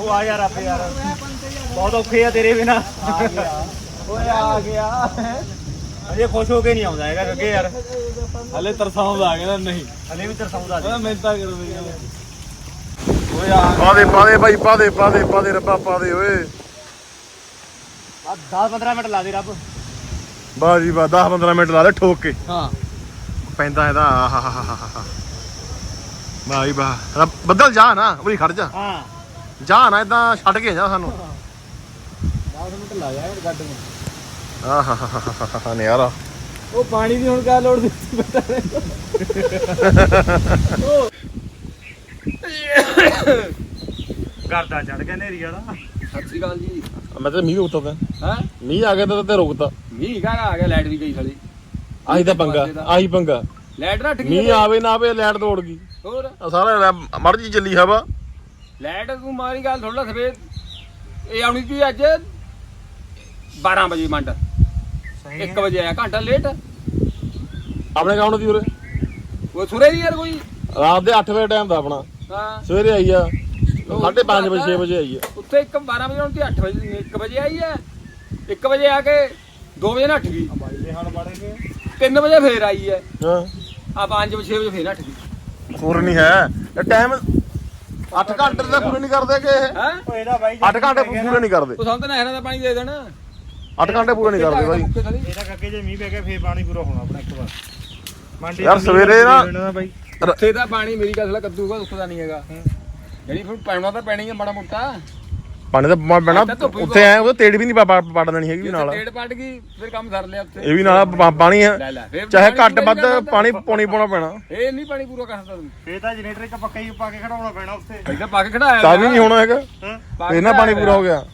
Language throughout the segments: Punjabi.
ਉਹ ਆ ਯਾਰ ਆਪੇ ਯਾਰ। ਬਹੁਤ ਔਖੇ ਆ ਤੇਰੇ ਬਿਨਾ। ਓਏ ਆ ਗਿਆ। ਅਜੇ ਖੁਸ਼ ਹੋ ਕੇ ਨਹੀਂ ਆਉਂਦਾ ਹੈਗਾ ਅੱਗੇ ਯਾਰ। ਹਲੇ ਤਰਸਾਉਂਦਾ ਆ ਗਿਆ ਨਹੀਂ। ਹਲੇ ਵੀ ਤਰਸਾਉਂਦਾ ਉਹਦਾ ਮਿਹਨਤਾਂ ਕਰੋ ਮੇਰੀਆਂ। ਓਏ ਆ ਪਾ ਦੇ ਪਾ ਦੇ ਭਾਈ ਪਾ ਦੇ ਪਾ ਦੇ ਪਾ ਦੇ ਰੱਬਾ ਪਾ ਦੇ ਓਏ। 10 15 ਮਿੰਟ ਲਾ ਦੇ ਰੱਬ। ਵਾਹ ਜੀ ਵਾਹ 10 15 ਮਿੰਟ ਲਾ ਦੇ ਠੋਕ ਕੇ। ਹਾਂ। ਪੈਂਦਾ ਇਹਦਾ। ਆਹਾਹਾਹਾਹਾ। ਵਾਹ ਜੀ ਵਾਹ ਰੱਬ- ਬੱਦਲ ਜਾ ਨਾ ਉਰੀ ਖੜ ਜਾ। ਹਾਂ। ਜਾ ਨਾ ਇਦਾਂ ਛੱਡ ਕੇ ਜਾ ਸਾਨੂੰ। 10 ਮਿੰਟ ਲਾ ਜਾ ਗੱਡ ਨੂੰ। ਆਹਾਹਾਹਾਹਾ ਨਿਆਰਾ। ਉਹ ਪਾਣੀ ਦੀ ਹੁਣ ਕਾ ਲੋੜ ਦਿੱਤੀ ਪਤਾ ਨਹੀਂ। ਕਰਦਾ ਚੜ ਗਿਆ ਨੇਰੀ ਵਾਲਾ। ਸਤਿ ਸ੍ਰੀ ਅਕਾਲ ਜੀ। ਮੈਂ ਤਾਂ ਮੀਂਹ ਰੁਕਤਾ ਤਾਂ ਹਾਂ? ਮੀਂਹ ਆ ਗਿਆ ਤਾਂ ਤੇ ਰੁਕਤਾ। ਮੀਂਹ ਕਾ ਆ ਗਿਆ ਲਾਈਟ ਵੀ ਗਈ ਸਾਲੀ? ਆਹੀ ਤਾਂ ਪੰਗਾ ਆਹੀ ਪੰਗਾ। ਲਾਈਟ ਰੱਟ ਗਈ ਮੀਂਹ ਆਵੇ ਨਾ ਆਵੇ ਲਾਈਟ ਤੋੜ ਗਈ। ਹੋਰ? ਸਾਰਾ ਮਰਜ਼ੀ ਚੱਲੀ ਹਵਾ। ਲਾਈਟ ਤੂੰ ਮਾਰੀ ਗੱਲ ਥੋੜਾ ਸਵੇਰ। ਇਹ ਆਉਣੀ ਸੀ ਅੱਜ 12 ਵਜੇ ਮੰਡ। ਸਹੀ 1 ਵਜੇ ਆਇਆ ਘੰਟਾ ਲੇਟ। ਆਪਣੇ ਕਾਉਣ ਦੀ ਉਰੇ? ਉਹ ਸੁਰੇ ਦੀ ਯਾਰ ਕੋਈ। ਰਾਤ ਦੇ 8 ਵਜੇ ਟਾਈਮ ਦਾ ਆਪਣਾ। ਹਾਂ। ਸਵੇਰੇ ਆਈ ਆ। 5:30 ਵਜੇ 6 ਵਜੇ ਆਈ ਆ। ਉੱਥੇ 1 12 ਵਜੇ ਆਉਣੀ ਸੀ 8 ਵਜੇ 1 ਵਜੇ ਆਈ ਹੈ 1 ਵਜੇ ਆ ਕੇ 2 ਵਜੇ ਨੱਠ ਗਈ। ਬਾਈ ਦੇ ਹਾਲ ਬੜੇ ਗਏ 3 ਵਜੇ ਫੇਰ ਆਈ ਹੈ ਹਾਂ। ਆ 5 ਵਜੇ 6 ਵਜੇ ਫੇਰ ਨੱਠ ਗਈ। ਪੂਰ ਨਹੀਂ ਹੈ। ਟਾਈਮ 8 ਘੰਟੇ ਤਾਂ ਪੂਰੇ ਨਹੀਂ ਕਰਦੇ ਕਿ ਇਹ। ਹੈ? ਇਹਦਾ ਬਾਈ 8 ਘੰਟੇ ਪੂਰੇ ਨਹੀਂ ਕਰਦੇ। ਉਹ ਸਾਨੂੰ ਤਾਂ ਨਹਿਰਾਂ ਦਾ ਪਾਣੀ ਦੇ ਦੇਣਾ। 8 ਘੰਟੇ ਪੂਰੇ ਨਹੀਂ ਕਰਦੇ ਬਾਈ। ਇਹਦਾ ਕੱਕੇ ਜੇ ਮੀਂਹ ਪੈ ਗਿਆ ਫੇਰ ਪਾਣੀ ਪੂਰਾ ਹੋਣਾ ਆਪਣਾ ਇੱਕ ਵਾਰ। ਮੰਡੀ ਯਾਰ ਦਾ ਸਵੇਰੇ ਨਾ- ਪੈਣਾ ਬਾਈ। ਉੱਥੇ ਤਾਂ ਪਾਣੀ ਮੇਰੀ ਗੱਲ ਥੋੜਾ ਕੱਦੂਗਾ ਉੱਥੇ ਦਾ ਨਹੀਂ ਹੈਗਾ। ਜਿਹੜੀ ਫਿਰ ਪੈਣਾ ਤਾਂ ਪੈਣੀ ਹੈ ਮਾੜਾ ਮੋਟਾ। ਪਾਣੀ ਤਾਂ ਪ- ਪੈਣਾ। ਤਾਂ ਧੁੱਪ ਵੀ ਉੱਥੇ ਐ ਉਹ ਤੇੜ ਵੀ ਨਹੀਂ ਪੜ ਦੇਣੀ ਹੈਗੀ ਵੀ ਨਾਲ। ਡੇਢ ਪੱਟ ਗਈ ਫਿਰ ਕੰਮ ਕਰ ਲਿਆ ਉੱਥੇ। ਇਹ ਵੀ ਨਾਲ ਪਾ- ਪਾਣੀ ਹੈ ਲੈ ਲੈ ਫਿਰ ਚਾਹੇ ਪਾਣੀ ਘੱਟ ਪੂਰਾ ਵੱਧ ਪਾਣੀ ਪੌਣੀ ਪਾਉਣਾ ਪੈਣਾ। ਇਹ ਨਹੀਂ ਪਾਣੀ ਪੂਰਾ ਕਰ ਸਕਦਾ ਤੂੰ। ਫੇਰ ਤਾਂ ਜਨਰੇਟਰ ਇੱਕ ਪੱਕਾ ਹੀ ਪਾ ਕੇ ਖੜਾਉਣਾ ਪੈਣਾ ਉੱਥੇ। ਪਹਿਲਾਂ ਪਾ ਕੇ ਖੜਾਇਆ ਤਾਂ ਵੀ ਨਹੀਂ ਹੋਣਾ ਹੈਗਾ। ਹਾਂ। ਪਾ ਕੇ ਇਹਨਾਂ ਪਾਣੀ ਖੜਾਇਆ ਪੂਰਾ ਹੋ ਗਿਆ।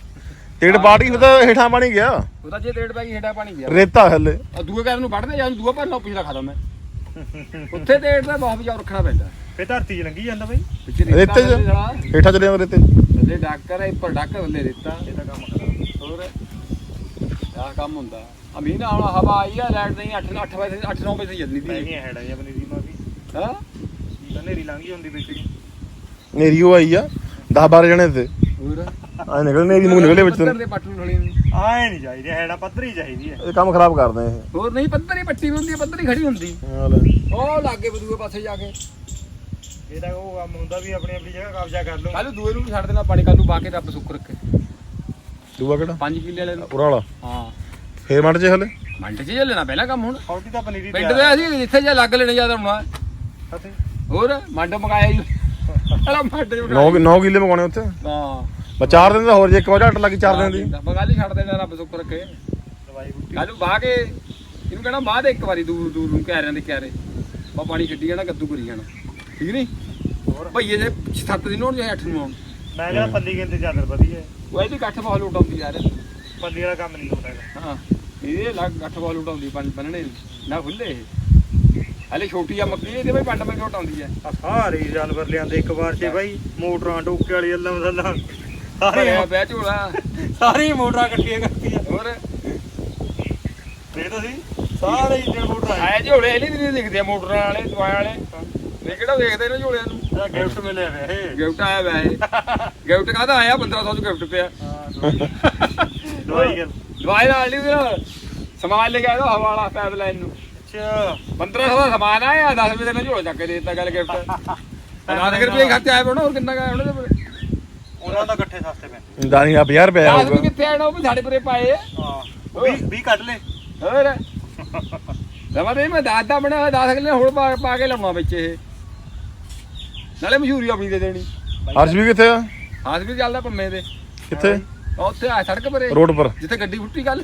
ਤੇੜ ਪਾੜੀ ਫਿਰ ਤਾਂ ਹੇਠਾਂ ਪਾਣੀ ਗਿਆ। ਉਹਦਾ ਜੇ ਡੇਢ ਪੈ ਗਈ ਹੇਠਾਂ ਪਾਣੀ ਗਿਆ। ਰੇਤਾ ਹੱਲੇ। ਆ ਦੂਏ ਘਰ ਨੂੰ ਵੱਢਦੇ ਜਾਂ ਦੂਆ ਭਰਨਾ ਪਿਛਲਾ ਖਾ ਮੈਂ। ਉੱਥੇ ਡੇਢ ਦਾ ਬਹੁਤ ਵਿਚਾਰ ਰੱਖਣਾ ਪੈਂਦਾ। ਫੇਰ ਧਰਤੀ 'ਚ ਲੰਗੀ ਜਾਂਦਾ ਬਾਈ। ਰੇਤੇ 'ਚ? ਹੇਠਾਂ ਚੱਲੇ ਜਾਂਦੇ ਰੇਤੇ ਥੱਲੇ ਡਾਕਰ ਹੈ ਉੱਪਰ ਡਾਕਰ ਥੱਲੇ ਰੇਤਾ ਇਹਦਾ ਕੰਮ ਖਰਾਬ ਹੋਰ? ਆਹ ਕੰਮ ਹੁੰਦਾ। ਆ ਮੀਂਹ ਨਾਲ ਹੁਣ ਹਵਾ ਆਈ ਆ ਲਾਈਟ ਨਹੀਂ 8 8 ਵਜੇ 8 9 ਵਜੇ ਜਲਦੀ ਪੈ ਦੀ ਗਈਆਂ ਹੈਡਾਂ ਜਾਂ ਬਣੀ ਦੀ। ਮਾ ਵੀ ਹਾਂ? ਤਾਂ ਨੇਰੀ ਲੰਗੀ ਹੁੰਦੀ ਵਿੱਚ। ਨੇਰੀ ਉਹ ਆਈ ਆ 10 12 ਜਣੇ ਤੇ ਹੋਰ? ਆ ਨਿਕਲ ਨੇਰੀ ਮੂੰਹ ਨਿਕਲੇ ਵਿੱਚ ਪੱਧਰ ਦੇ ਪੱਟ ਨੂੰ ਥਲੀ ਨੂੰ ਆਏ ਨਹੀਂ ਚਾਹੀਦੇ ਹੈਡਾਂ ਪੱਧਰੀ ਚਾਹੀਦੀ ਹੈ। ਇਹ ਕੰਮ ਖਰਾਬ ਕਰਦੇ ਇਹ। ਹੋਰ ਨਹੀਂ ਪੱਧਰ ਹੀ ਪੱਟੀ ਵੀ ਹੁੰਦੀ ਹੈ ਪੱਧਰ ਹੀ ਖੜੀ ਹੁੰਦੀ। ਹਾਂ ਲੈ। ਉਹ ਲਾਗੇ ਬਦੂਏ ਪਾਸੇ ਜਾ ਕੇ। ਇਹ ਤਾਂ ਉਹ ਕੰਮ ਹੁੰਦਾ ਵੀ ਆਪਣੀ ਆਪਣੀ ਜਗ੍ਹਾ ਕਬਜ਼ਾ ਕਰ ਲਓ ਕੱਲ ਨੂੰ ਦੂਏ ਨੂੰ ਵੀ ਛੱਡ ਦੇਣਾ ਪਾਣੀ ਕੱਲ ਨੂੰ ਪਾ ਕੇ ਰੱਬ ਸੁੱਕ ਰੱਖੇ। ਦੂਆ ਕਿਹੜਾ? 5 ਕਿੱਲੇ ਵਾਲੇ ਨੂੰ। ਪੂਰਾ ਵਾਲਾ ਹਾਂ। ਫੇਰ ਮੰਡ ਚ ਹਲੇ? ਮੰਡ 'ਚ ਚੱਲਣਾ ਪਹਿਲਾਂ ਕੰਮ ਹੁਣ। ਫੌਟੀ ਤਾਂ ਪਨੀਰੀ ਪਿੰਡ ਦੇ ਅਸੀਂ ਜਿੱਥੇ ਜਾ ਲੱਗ ਲੈਣੇ ਜ਼ਿਆਦਾ ਹੋਣਾ। ਅਤੇ ਹੋਰ ਮੰਡ ਮਗਾਇਆ ਜੀ ਅਲਾ ਮੰਡ 'ਚ 9 9 ਕਿੱਲੇ ਮਗਾਉਣੇ ਉੱਥੇ? ਹਾਂ। ਬਸ ਚਾਰ ਦਿਨ ਦਾ ਹੋਰ ਜੇ ਇੱਕ ਵਾਰ ਝੱਟ ਲੱਗੀ ਚਾਰ ਦਿਨ ਦੀ। ਬਗਾਲੀ ਛੱਡ ਦੇਣਾ ਰੱਬ ਸੁੱਕ ਰੱਖੇ। ਦਵਾਈ ਬੂਟੀ। ਕੱਲ ਨੂੰ ਬਾਹ ਕੇ ਇਹਨੂੰ ਕਹਿਣਾ ਬਾਹ ਦੇ ਇੱਕ ਵਾਰੀ ਦੂਰ ਦੂਰ ਨੂੰ ਕਿਆਰਿਆਂ ਦੇ ਕਿਆਰੇ। ਬਾ ਪਾਣੀ ਛੱਡੀ ਜਾਣਾ ਕੱਦੂ ਕਰੀ ਜਾਣਾ। ਠੀਕ ਨਹੀਂ? ਹੋਰ? ਭਈਏ ਦੇ 7 ਦਿਨ ਹੋਣ ਜਾਂ 8 ਨੂੰ ਆਉਣ ਮੈਂ ਕਿਹਾ ਪੱਲੀ ਕਹਿੰਦੇ ਚਾਦਰ ਵਧੀਆ ਹੈ। ਉਹ ਇਹਦੀ ਗੱਠ ਬਹੁਤ ਉਡਾਉਂਦੀ ਯਾਰ। ਪੱਲੀ ਵਾਲਾ ਕੰਮ ਨਹੀਂ ਹੁੰਦਾ ਹੈਗਾ। ਹਾਂ ਇਹ ਲੱਗ ਗੱਠ ਬਹੁਤ ਉਡਾਉਂਦੀ ਪੰਜ ਬੰਨਣੇ। ਨੂੰ। ਖੁੱਲੇ ਹਲੇ ਛੋਟੀ ਆ ਮੱਕੀ ਇਹਦੇ ਵੀ ਪੰਡ ਮੈਂ ਉਡਾਉਂਦੀ ਆ ਆ ਸਾਰੇ ਜਾਨਵਰ ਲਿਆਂਦੇ ਇੱਕ ਵਾਰ 'ਚ ਬਾਈ ਮੋਟਰਾਂ ਟੋਕੇ ਵਾਲੀ ਅੱਲਾ ਮਸਲਾ। ਸਾਰੇ ਭਰਿਆ ਪਿਆ ਝੋਲਾ। ਸਾਰੀ ਮੋਟਰਾਂ ਇਕੱਠੀਆਂ ਕਰਤੀਆਂ। ਹੋਰ? ਦੇਖ ਤੁਸੀਂ ਸਾਰੇ ਇੰਜਣ ਮੋਟਰਾਂ ਆਏ ਝੋਲੇ ਇਹ ਨਹੀਂ ਦਿਖਦੇ ਮੋਟਰਾਂ ਵਾਲੇ ਦਵਾਈ ਵਾਲੇ। ਇਹ ਕਿਹੜਾ ਦੇਖਦੇ ਨੇ ਝੋਲਿਆਂ ਨੂੰ? ਇਹਦਾ ਗਿਫਟ ਮਿਲਿਆ ਵੇ ਇਹ। ਗਿਫਟ ਆਇਆ ਵੈਸੇ ਗਿਫਟ ਕਾਹਦਾ ਆਇਆ? 1500 ਚ ਗਿਫਟ ਪਿਆ। ਦਵਾਈ। ਗੱਲ ਦਵਾਈ ਨਾਲ ਨਹੀਂ ਵੀਰ ਸਮਾਨ ਲੈ ਕੇ ਆਇਆ ਹਵਾ ਵਾਲਾ ਪਾਈਪਲਾਈਨ ਨੂੰ। ਅੱਛਾ। 1500 ਦਾ ਸਮਾਨ ਆਇਆ 10 ਰੁਪਏ ਦਾ ਝੋਲਾ ਚੱਕ ਕੇ ਦੇ ਦਿੱਤਾ ਗੱਲ ਗਿਫਟ। 10 ਰੁਪਏ ਖਾਤੇ ਆਏ ਬਣਾ ਹੋਰ ਕਿੰਨਾ ਕਾ ਉਹਨਾਂ ਦੇ ਉਹਨਾਂ ਦਾ ਇਕੱਠੇ ਸਸਤੇ ਪੈਂਦੇ। ਦਾਨੀ ਆ 50 ਰੁਪਏ 10 ਵੀ ਆਊਗਾ ਕਿੱਥੇ ਆਣਾ ਉਹ ਵੀ ਸਾਡੇ ਪਰੇ ਪਾਏ ਆ। ਹਾਂ 20 20 ਕੱਢ ਲੈ ਹੋਰ? ਦਵਾ ਦੇ ਮੈਂ ਦਾਦਾ ਬਣਾਇਆ 10 ਕਿਲੇ ਹੁਣ ਪਾ ਪਾ ਕੇ ਲਾਉਣਾ ਵਿੱਚ ਇਹ। ਨਾਲੇ ਮਸ਼ਹੂਰੀ ਆਪਣੀ ਦੇ ਦੇਣੀ। ਹਰਸ਼ ਵੀ ਕਿੱਥੇ ਆ? ਹਾਸ ਵੀ ਚੱਲਦਾ ਪੰਮੇ ਦੇ। ਕਿੱਥੇ? ਉਹ ਉੱਥੇ ਆ ਸੜਕ ਪਰੇ। ਰੋਡ ਪਰ। ਜਿੱਥੇ ਗੱਡੀ ਫੁੱਟੀ ਗੱਲ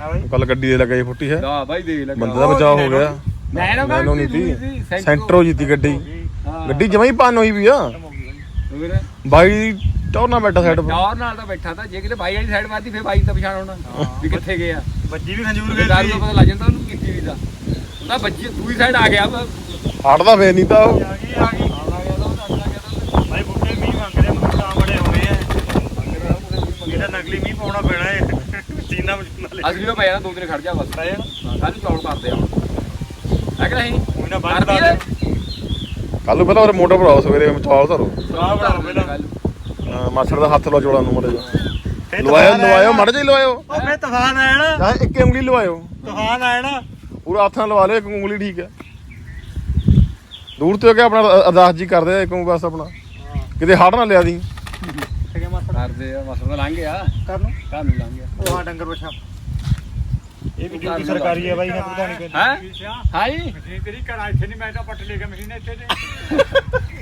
ਹਾਂ ਬਾਈ। ਕੱਲ ਗੱਡੀ ਦੇ ਲੱਗੇ ਫੁੱਟੀ ਹੈ। ਦਾ ਬਾਈ ਦੇ ਲੱਗਾ ਬੰਦੇ ਦਾ ਬਚਾਅ ਹੋ ਗਿਆ। ਮੈਂ ਨਾ ਮੈਨੂੰ ਨਹੀਂ ਤੀ ਸੈਂਟਰੋ। ਜੀਤੀ ਗੱਡੀ। ਹਾਂ। ਗੱਡੀ ਜਮਾਂ ਹੀ ਪਾਨ ਹੋਈ ਵੀ ਆ। ਹੋ ਬਾਈ ਬਾਈ ਟੌਰਨਾ ਬੈਠਾ ਸਾਈਡ ਪਰ। ਟੌਰ ਨਾਲ ਤਾਂ ਬੈਠਾ ਤਾਂ ਜੇ ਕਿਤੇ ਬਾਈ ਵਾਲੀ ਸਾਈਡ ਮਾਰਦੀ ਫੇਰ ਬਾਈ ਦਾ ਪਛਾਣ ਹੋਣਾ ਵੀ ਕਿੱਥੇ ਗਿਆ। ਬੱਜੀ ਵੀ ਖੰਜੂਰ ਤੇ ਦਾਰੂ ਦਾ। ਪਤਾ ਲੱਗ ਜਾਂਦਾ ਉਹਨੂੰ ਕੀਤੀ ਵੀ ਦਾ। ਉਹਦਾ ਬੱਚੀ ਦੂਈ ਸਾਈਡ ਆ ਗਿਆ। ਹਟਦਾ ਫੇਰ ਨਹੀਂ ਤਾਂ। ਆ ਗਈ ਆ ਗਈ ਆ ਗਿਆ ਤਾਂ ਉਹ ਆ ਗਿਆ ਤਾਂ ਬਾਈ ਬੁੱਢੇ ਮੀਂਹ ਮੰਗਦੇ ਮੁੰਡੇ ਤਾਂ ਬੜੇ ਹੋਣੇ ਆ ਨਕਲੀ ਮੀਂਹ ਪਾਉਣਾ ਪੈਣਾ ਹੈ ਚੀਨਾ ਮਚੂਨਾ ਲੈ ਅਸਲੀ ਉਹ ਪਿਆ ਨਾ ਦੋ ਦਿਨ ਖੜ ਜਾ ਬਸ। ਪੈ ਜਾਣਾ। ਕੱਲ ਚੌਲ ਕਰਦੇ ਆ ਹੈ ਕਿ ਨਹੀਂ? ਕੋਈ ਨਾ ਬੰਦ ਕਰ ਹੈ ਦੇ ਕੱਲ ਨੂੰ ਪਹਿਲਾਂ ਉਹ ਮੋਟਰ ਭਰਾਓ ਸਵੇਰੇ ਚੌਲ ਧਰੋ। ਚਾਹ ਬਣਾਓ ਪਹਿਲਾਂ। ਕੱਲ੍ਹ। ਹਾਂ, ਮਾਸੜ ਦਾ ਹੱਥ ਲਾ ਜੋੜਾਂ ਨੂੰ ਮੜੇ ਫਿਰ ਲਵਾਇਓ ਲਵਾਇਓ ਮੜ ਜੇ ਲਵਾਇਓ। ਉਹ ਫੇ ਤੂਫਾਨ ਆਇਆ ਨਾ। ਚਾਹੇ ਇੱਕ ਉਂਗਲੀ ਲਵਾਇਓ। ਤੂਫਾਨ ਆਇਆ ਨਾ। ਪੂਰਾ ਹੱਥ ਨਾਲ ਲਵਾ ਲਿਓ ਇੱਕ ਉਂਗਲੀ ਠੀਕ ਹੈ ਦੂਰ ਤੋਂ ਕਿ ਆਪਣਾ ਅਰਦਾਸ ਜੀ ਕਰਦੇ ਆ ਇੱਕ ਉਂਗਲ ਬਸ ਆਪਣਾ। ਕਿਤੇ ਹੜ ਨਾ ਲਿਆ ਦੀ। ਕਰਦੇ ਆ ਮਸਲਾ ਲੰਘ ਗਿਆ। ਕਰ ਨੂੰ ਘਰ ਨੂੰ ਲੰਘ ਗਿਆ? ਉਹ ਹਾਂ ਡੰਗਰ ਬੱਛਾ ਇਹ ਵੀ ਡਿਊਟੀ ਸਰਕਾਰੀ ਹੈ ਬਾਈ ਨਾ ਪਤਾ ਨਹੀਂ ਹੈ? ਹਾਈ ਮਸ਼ੀਨ ਤੇਰੀ ਘਰਾਂ ਇੱਥੇ ਨਹੀਂ ਮੈਂ ਤਾਂ ਪੱਟ ਲੈ ਕੇ ਮਸ਼ੀਨ ਇੱਥੇ ਤੇ।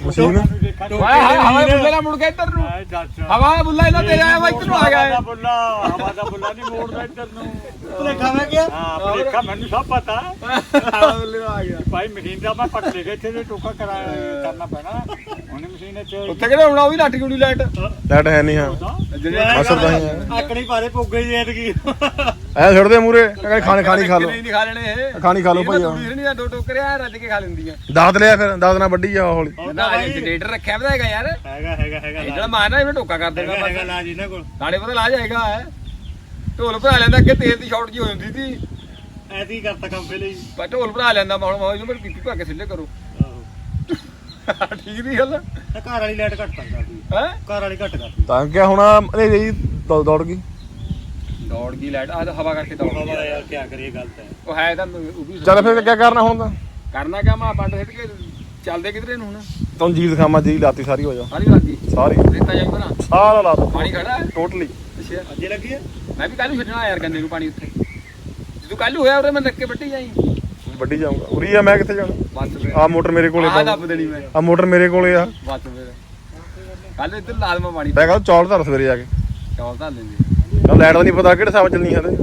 ਮਸ਼ੀਨ? ਤੁਹਾਨੂੰ ਦੇਖਾ ਹਾਏ ਹਾਏ ਹਵਾ ਬੁੱਲੇ ਨਾਲ ਮੁੜ ਕੇ ਇੱਧਰ ਨੂੰ। ਆਏ ਦੱਸ ਹਵਾ ਬੁੱਲਾ ਇਹਨਾਂ ਤੇਰੇ ਆਇਆ ਵਾ ਇੱਧਰ ਨੂੰ ਆ ਗਿਆ ਹਵਾ ਦਾ ਇਹ। ਬੁੱਲਾ ਹਵਾ ਦਾ ਬੁੱਲਾ ਨਹੀਂ ਮੋੜਦਾ ਇੱਧਰ ਨੂੰ। ਭੁਲੇਖਾ ਮੈਂ ਗਿਆ ਹਾਂ ਦੇਖਾ ਮੈਨੂੰ ਸਭ ਪਤਾ। ਹਵਾ ਬੁੱਲੇ ਨੂੰ ਆ ਗਿਆ। ਭਾਈ ਮਸ਼ੀਨ ਦਾ ਮੈਂ ਪੱਟ ਲੈ ਕੇ ਇੱਥੇ ਤੇ ਟੋਕਾ ਕਰਾ ਕਰਨਾ ਪੈਣਾ। ਉਹਨੇ ਮਸ਼ੀਨ ਇੱਥੇ ਉੱਥੇ ਕਿਹੜੇ ਹੁਣ? ਉਹ ਵੀ ਲੱਟ ਗੁਣੀ ਲਾਈਟ। ਲੈਟ ਹੈ ਨਹੀਂ ਹਾਂ। ਮਾਸੜ ਤਾਂ। ਹੀ। ਆਕੜੀ ਪਾਰੇ ਪੁੱਗੇ ਜੀ ਐਤਕੀ। ਐ ਛੱਡਦੇ ਮੂਰੇ ਕਹਿੰਦੇ ਖਾਣੇ ਖਾਣੀ ਖਾ ਲਓ। ਨਹੀਂ ਖਾ ਲੈਣੇ ਇਹ? ਖਾਣੀ ਖਾ ਲਓ ਭਾਈ ਤੂੜੀ ਨਹੀਂ ਦੋ ਟੋਕਰੇ ਆ ਰੱਜ ਕੇ ਖਾ ਲੈਂਦੀਆਂ। ਦਾਦ ਲਿਆ ਫਿਰ ਦਾਦ ਨਾਲ ਵੱਡੀ ਜਾ ਹੌਲੀ। ਨਾ ਜਨਰੇਟਰ ਰੱਖਿਆ ਵਾ ਹੈਗਾ ਯਾਰ। ਹੈਗਾ ਹੈਗਾ ਹੈਗਾ ਇਹਦਾ ਮਾਰਨਾ ਇਹਨੇ ਟੋਕਾ ਕਰ ਦੇਣਾ ਹੈਗਾ ਹੈਗਾ ਬਸ। ਲਾਜ ਇਹਨਾਂ ਕੋਲ। ਨਾਲੇ ਪਤਾ ਲਾ ਜਾਏਗਾ ਹੈ। ਢੋਲ ਭਰਾ ਲੈਂਦਾ ਅੱਗੇ ਤੇਲ ਦੀ ਸ਼ਾਰਟ ਜੀ ਹੋ ਜਾਂਦੀ ਸੀ। ਐਤੀ ਕਰਤਾ ਕੰਮ ਪਹਿਲੇ ਹੀ। ਪਰ ਢੋਲ ਭਰਾ ਲੈਂਦਾ ਮੈਂ ਹੁਣ ਮੈਂ ਇਹਨੂੰ ਪੀਪੀ ਭਾ ਕੇ ਸਿੱਲੇ ਕਰੋ ਠੀਕ ਨਹੀਂ ਗੱਲ। ਘਰ ਵਾਲੀ ਲਾਈਟ ਘੱਟ ਕਰਦੀ। ਹੈ? ਘਰ ਵਾਲੀ ਘੱਟ ਕਰਦੀ। ਤਾਂ ਕਿ ਹੁਣ ਦੌ- ਦੌੜ ਗਈ। ਦੌੜ ਗਈ ਲਾਈਟ ਆ ਤਾਂ ਹਵਾ ਕਰਕੇ ਦੌੜ ਗਈ। ਬਾਬਾ ਯਾਰ ਕੀ ਕਰੀਏ ਗਲਤ ਹੈ। ਉਹ ਹੈ ਤਾਂ ਉਹ ਵੀ ਚੱਲ ਫਿਰ ਕੀ ਕਰਨਾ ਹੁਣ ਤਾਂ? ਕਰਨਾ ਕਿਆ ਮਾ ਪੰਡ ਸਿੱਟ ਕੇ ਚੱਲਦੇ ਕਿਧਰੇ ਨੂੰ ਹੁਣ? ਤੁਹਾਨੂੰ ਜੀ ਦਿਖਾਵਾਂ ਜੀ ਲਾਤੀ ਸਾਰੀ ਹੋ ਜਾ। ਸਾਰੀ ਲੱਗੀ ਸਾਰੀ। ਰੇਤਾ ਜਾਈ ਬਣਾ ਸਾਰਾ ਲਾ ਦੋ ਪਾਣੀ ਖੜਾ? ਹੈ ਟੋਟਲੀ ਅੱਛਾ। ਅੱਜੇ ਲੱਗੀ ਹੈ ਮੈਂ ਵੀ ਕੱਲ ਨੂੰ ਛੱਡਣਾ ਯਾਰ ਗੰਨੇ ਨੂੰ ਪਾਣੀ ਉੱਥੇ। ਜਦੋਂ ਕੱਲ ਹੋਇਆ ਉਹਦੇ ਮੈਂ ਨੱਕੇ ਵੱਟੀ ਜਾਈ ਵੱਡੀ ਜਾਊਂਗਾ। ਉਰੀ ਆ ਮੈਂ ਕਿੱਥੇ ਜਾਣਾ? ਆ ਮੋਟਰ ਮੇਰੇ ਕੋਲੇ ਆ ਤਾਂ। ਦੱਬ ਦੇਣੀ ਮੈਂ। ਆ ਮੋਟਰ ਮੇਰੇ ਕੋਲੇ ਆ। ਬਸ ਫਿਰ। ਕੱਲ ਇੱਧਰ ਲਾਜ਼ਮਾ ਪਾਣੀ। ਮੈਂ ਕਹਿੰਦਾ ਚੌਲ ਧਰ ਸਵੇਰੇ ਜਾ ਕੇ। ਚੌਲ ਤਾਂ ਲੈਂਦੇ। ਨਾ ਲਾਈਟ ਦਾ ਨਹੀਂ ਪਤਾ ਕਿਹੜੇ ਹਿਸਾਬ ਚੱਲਣੀ ਹੈ ਤੇ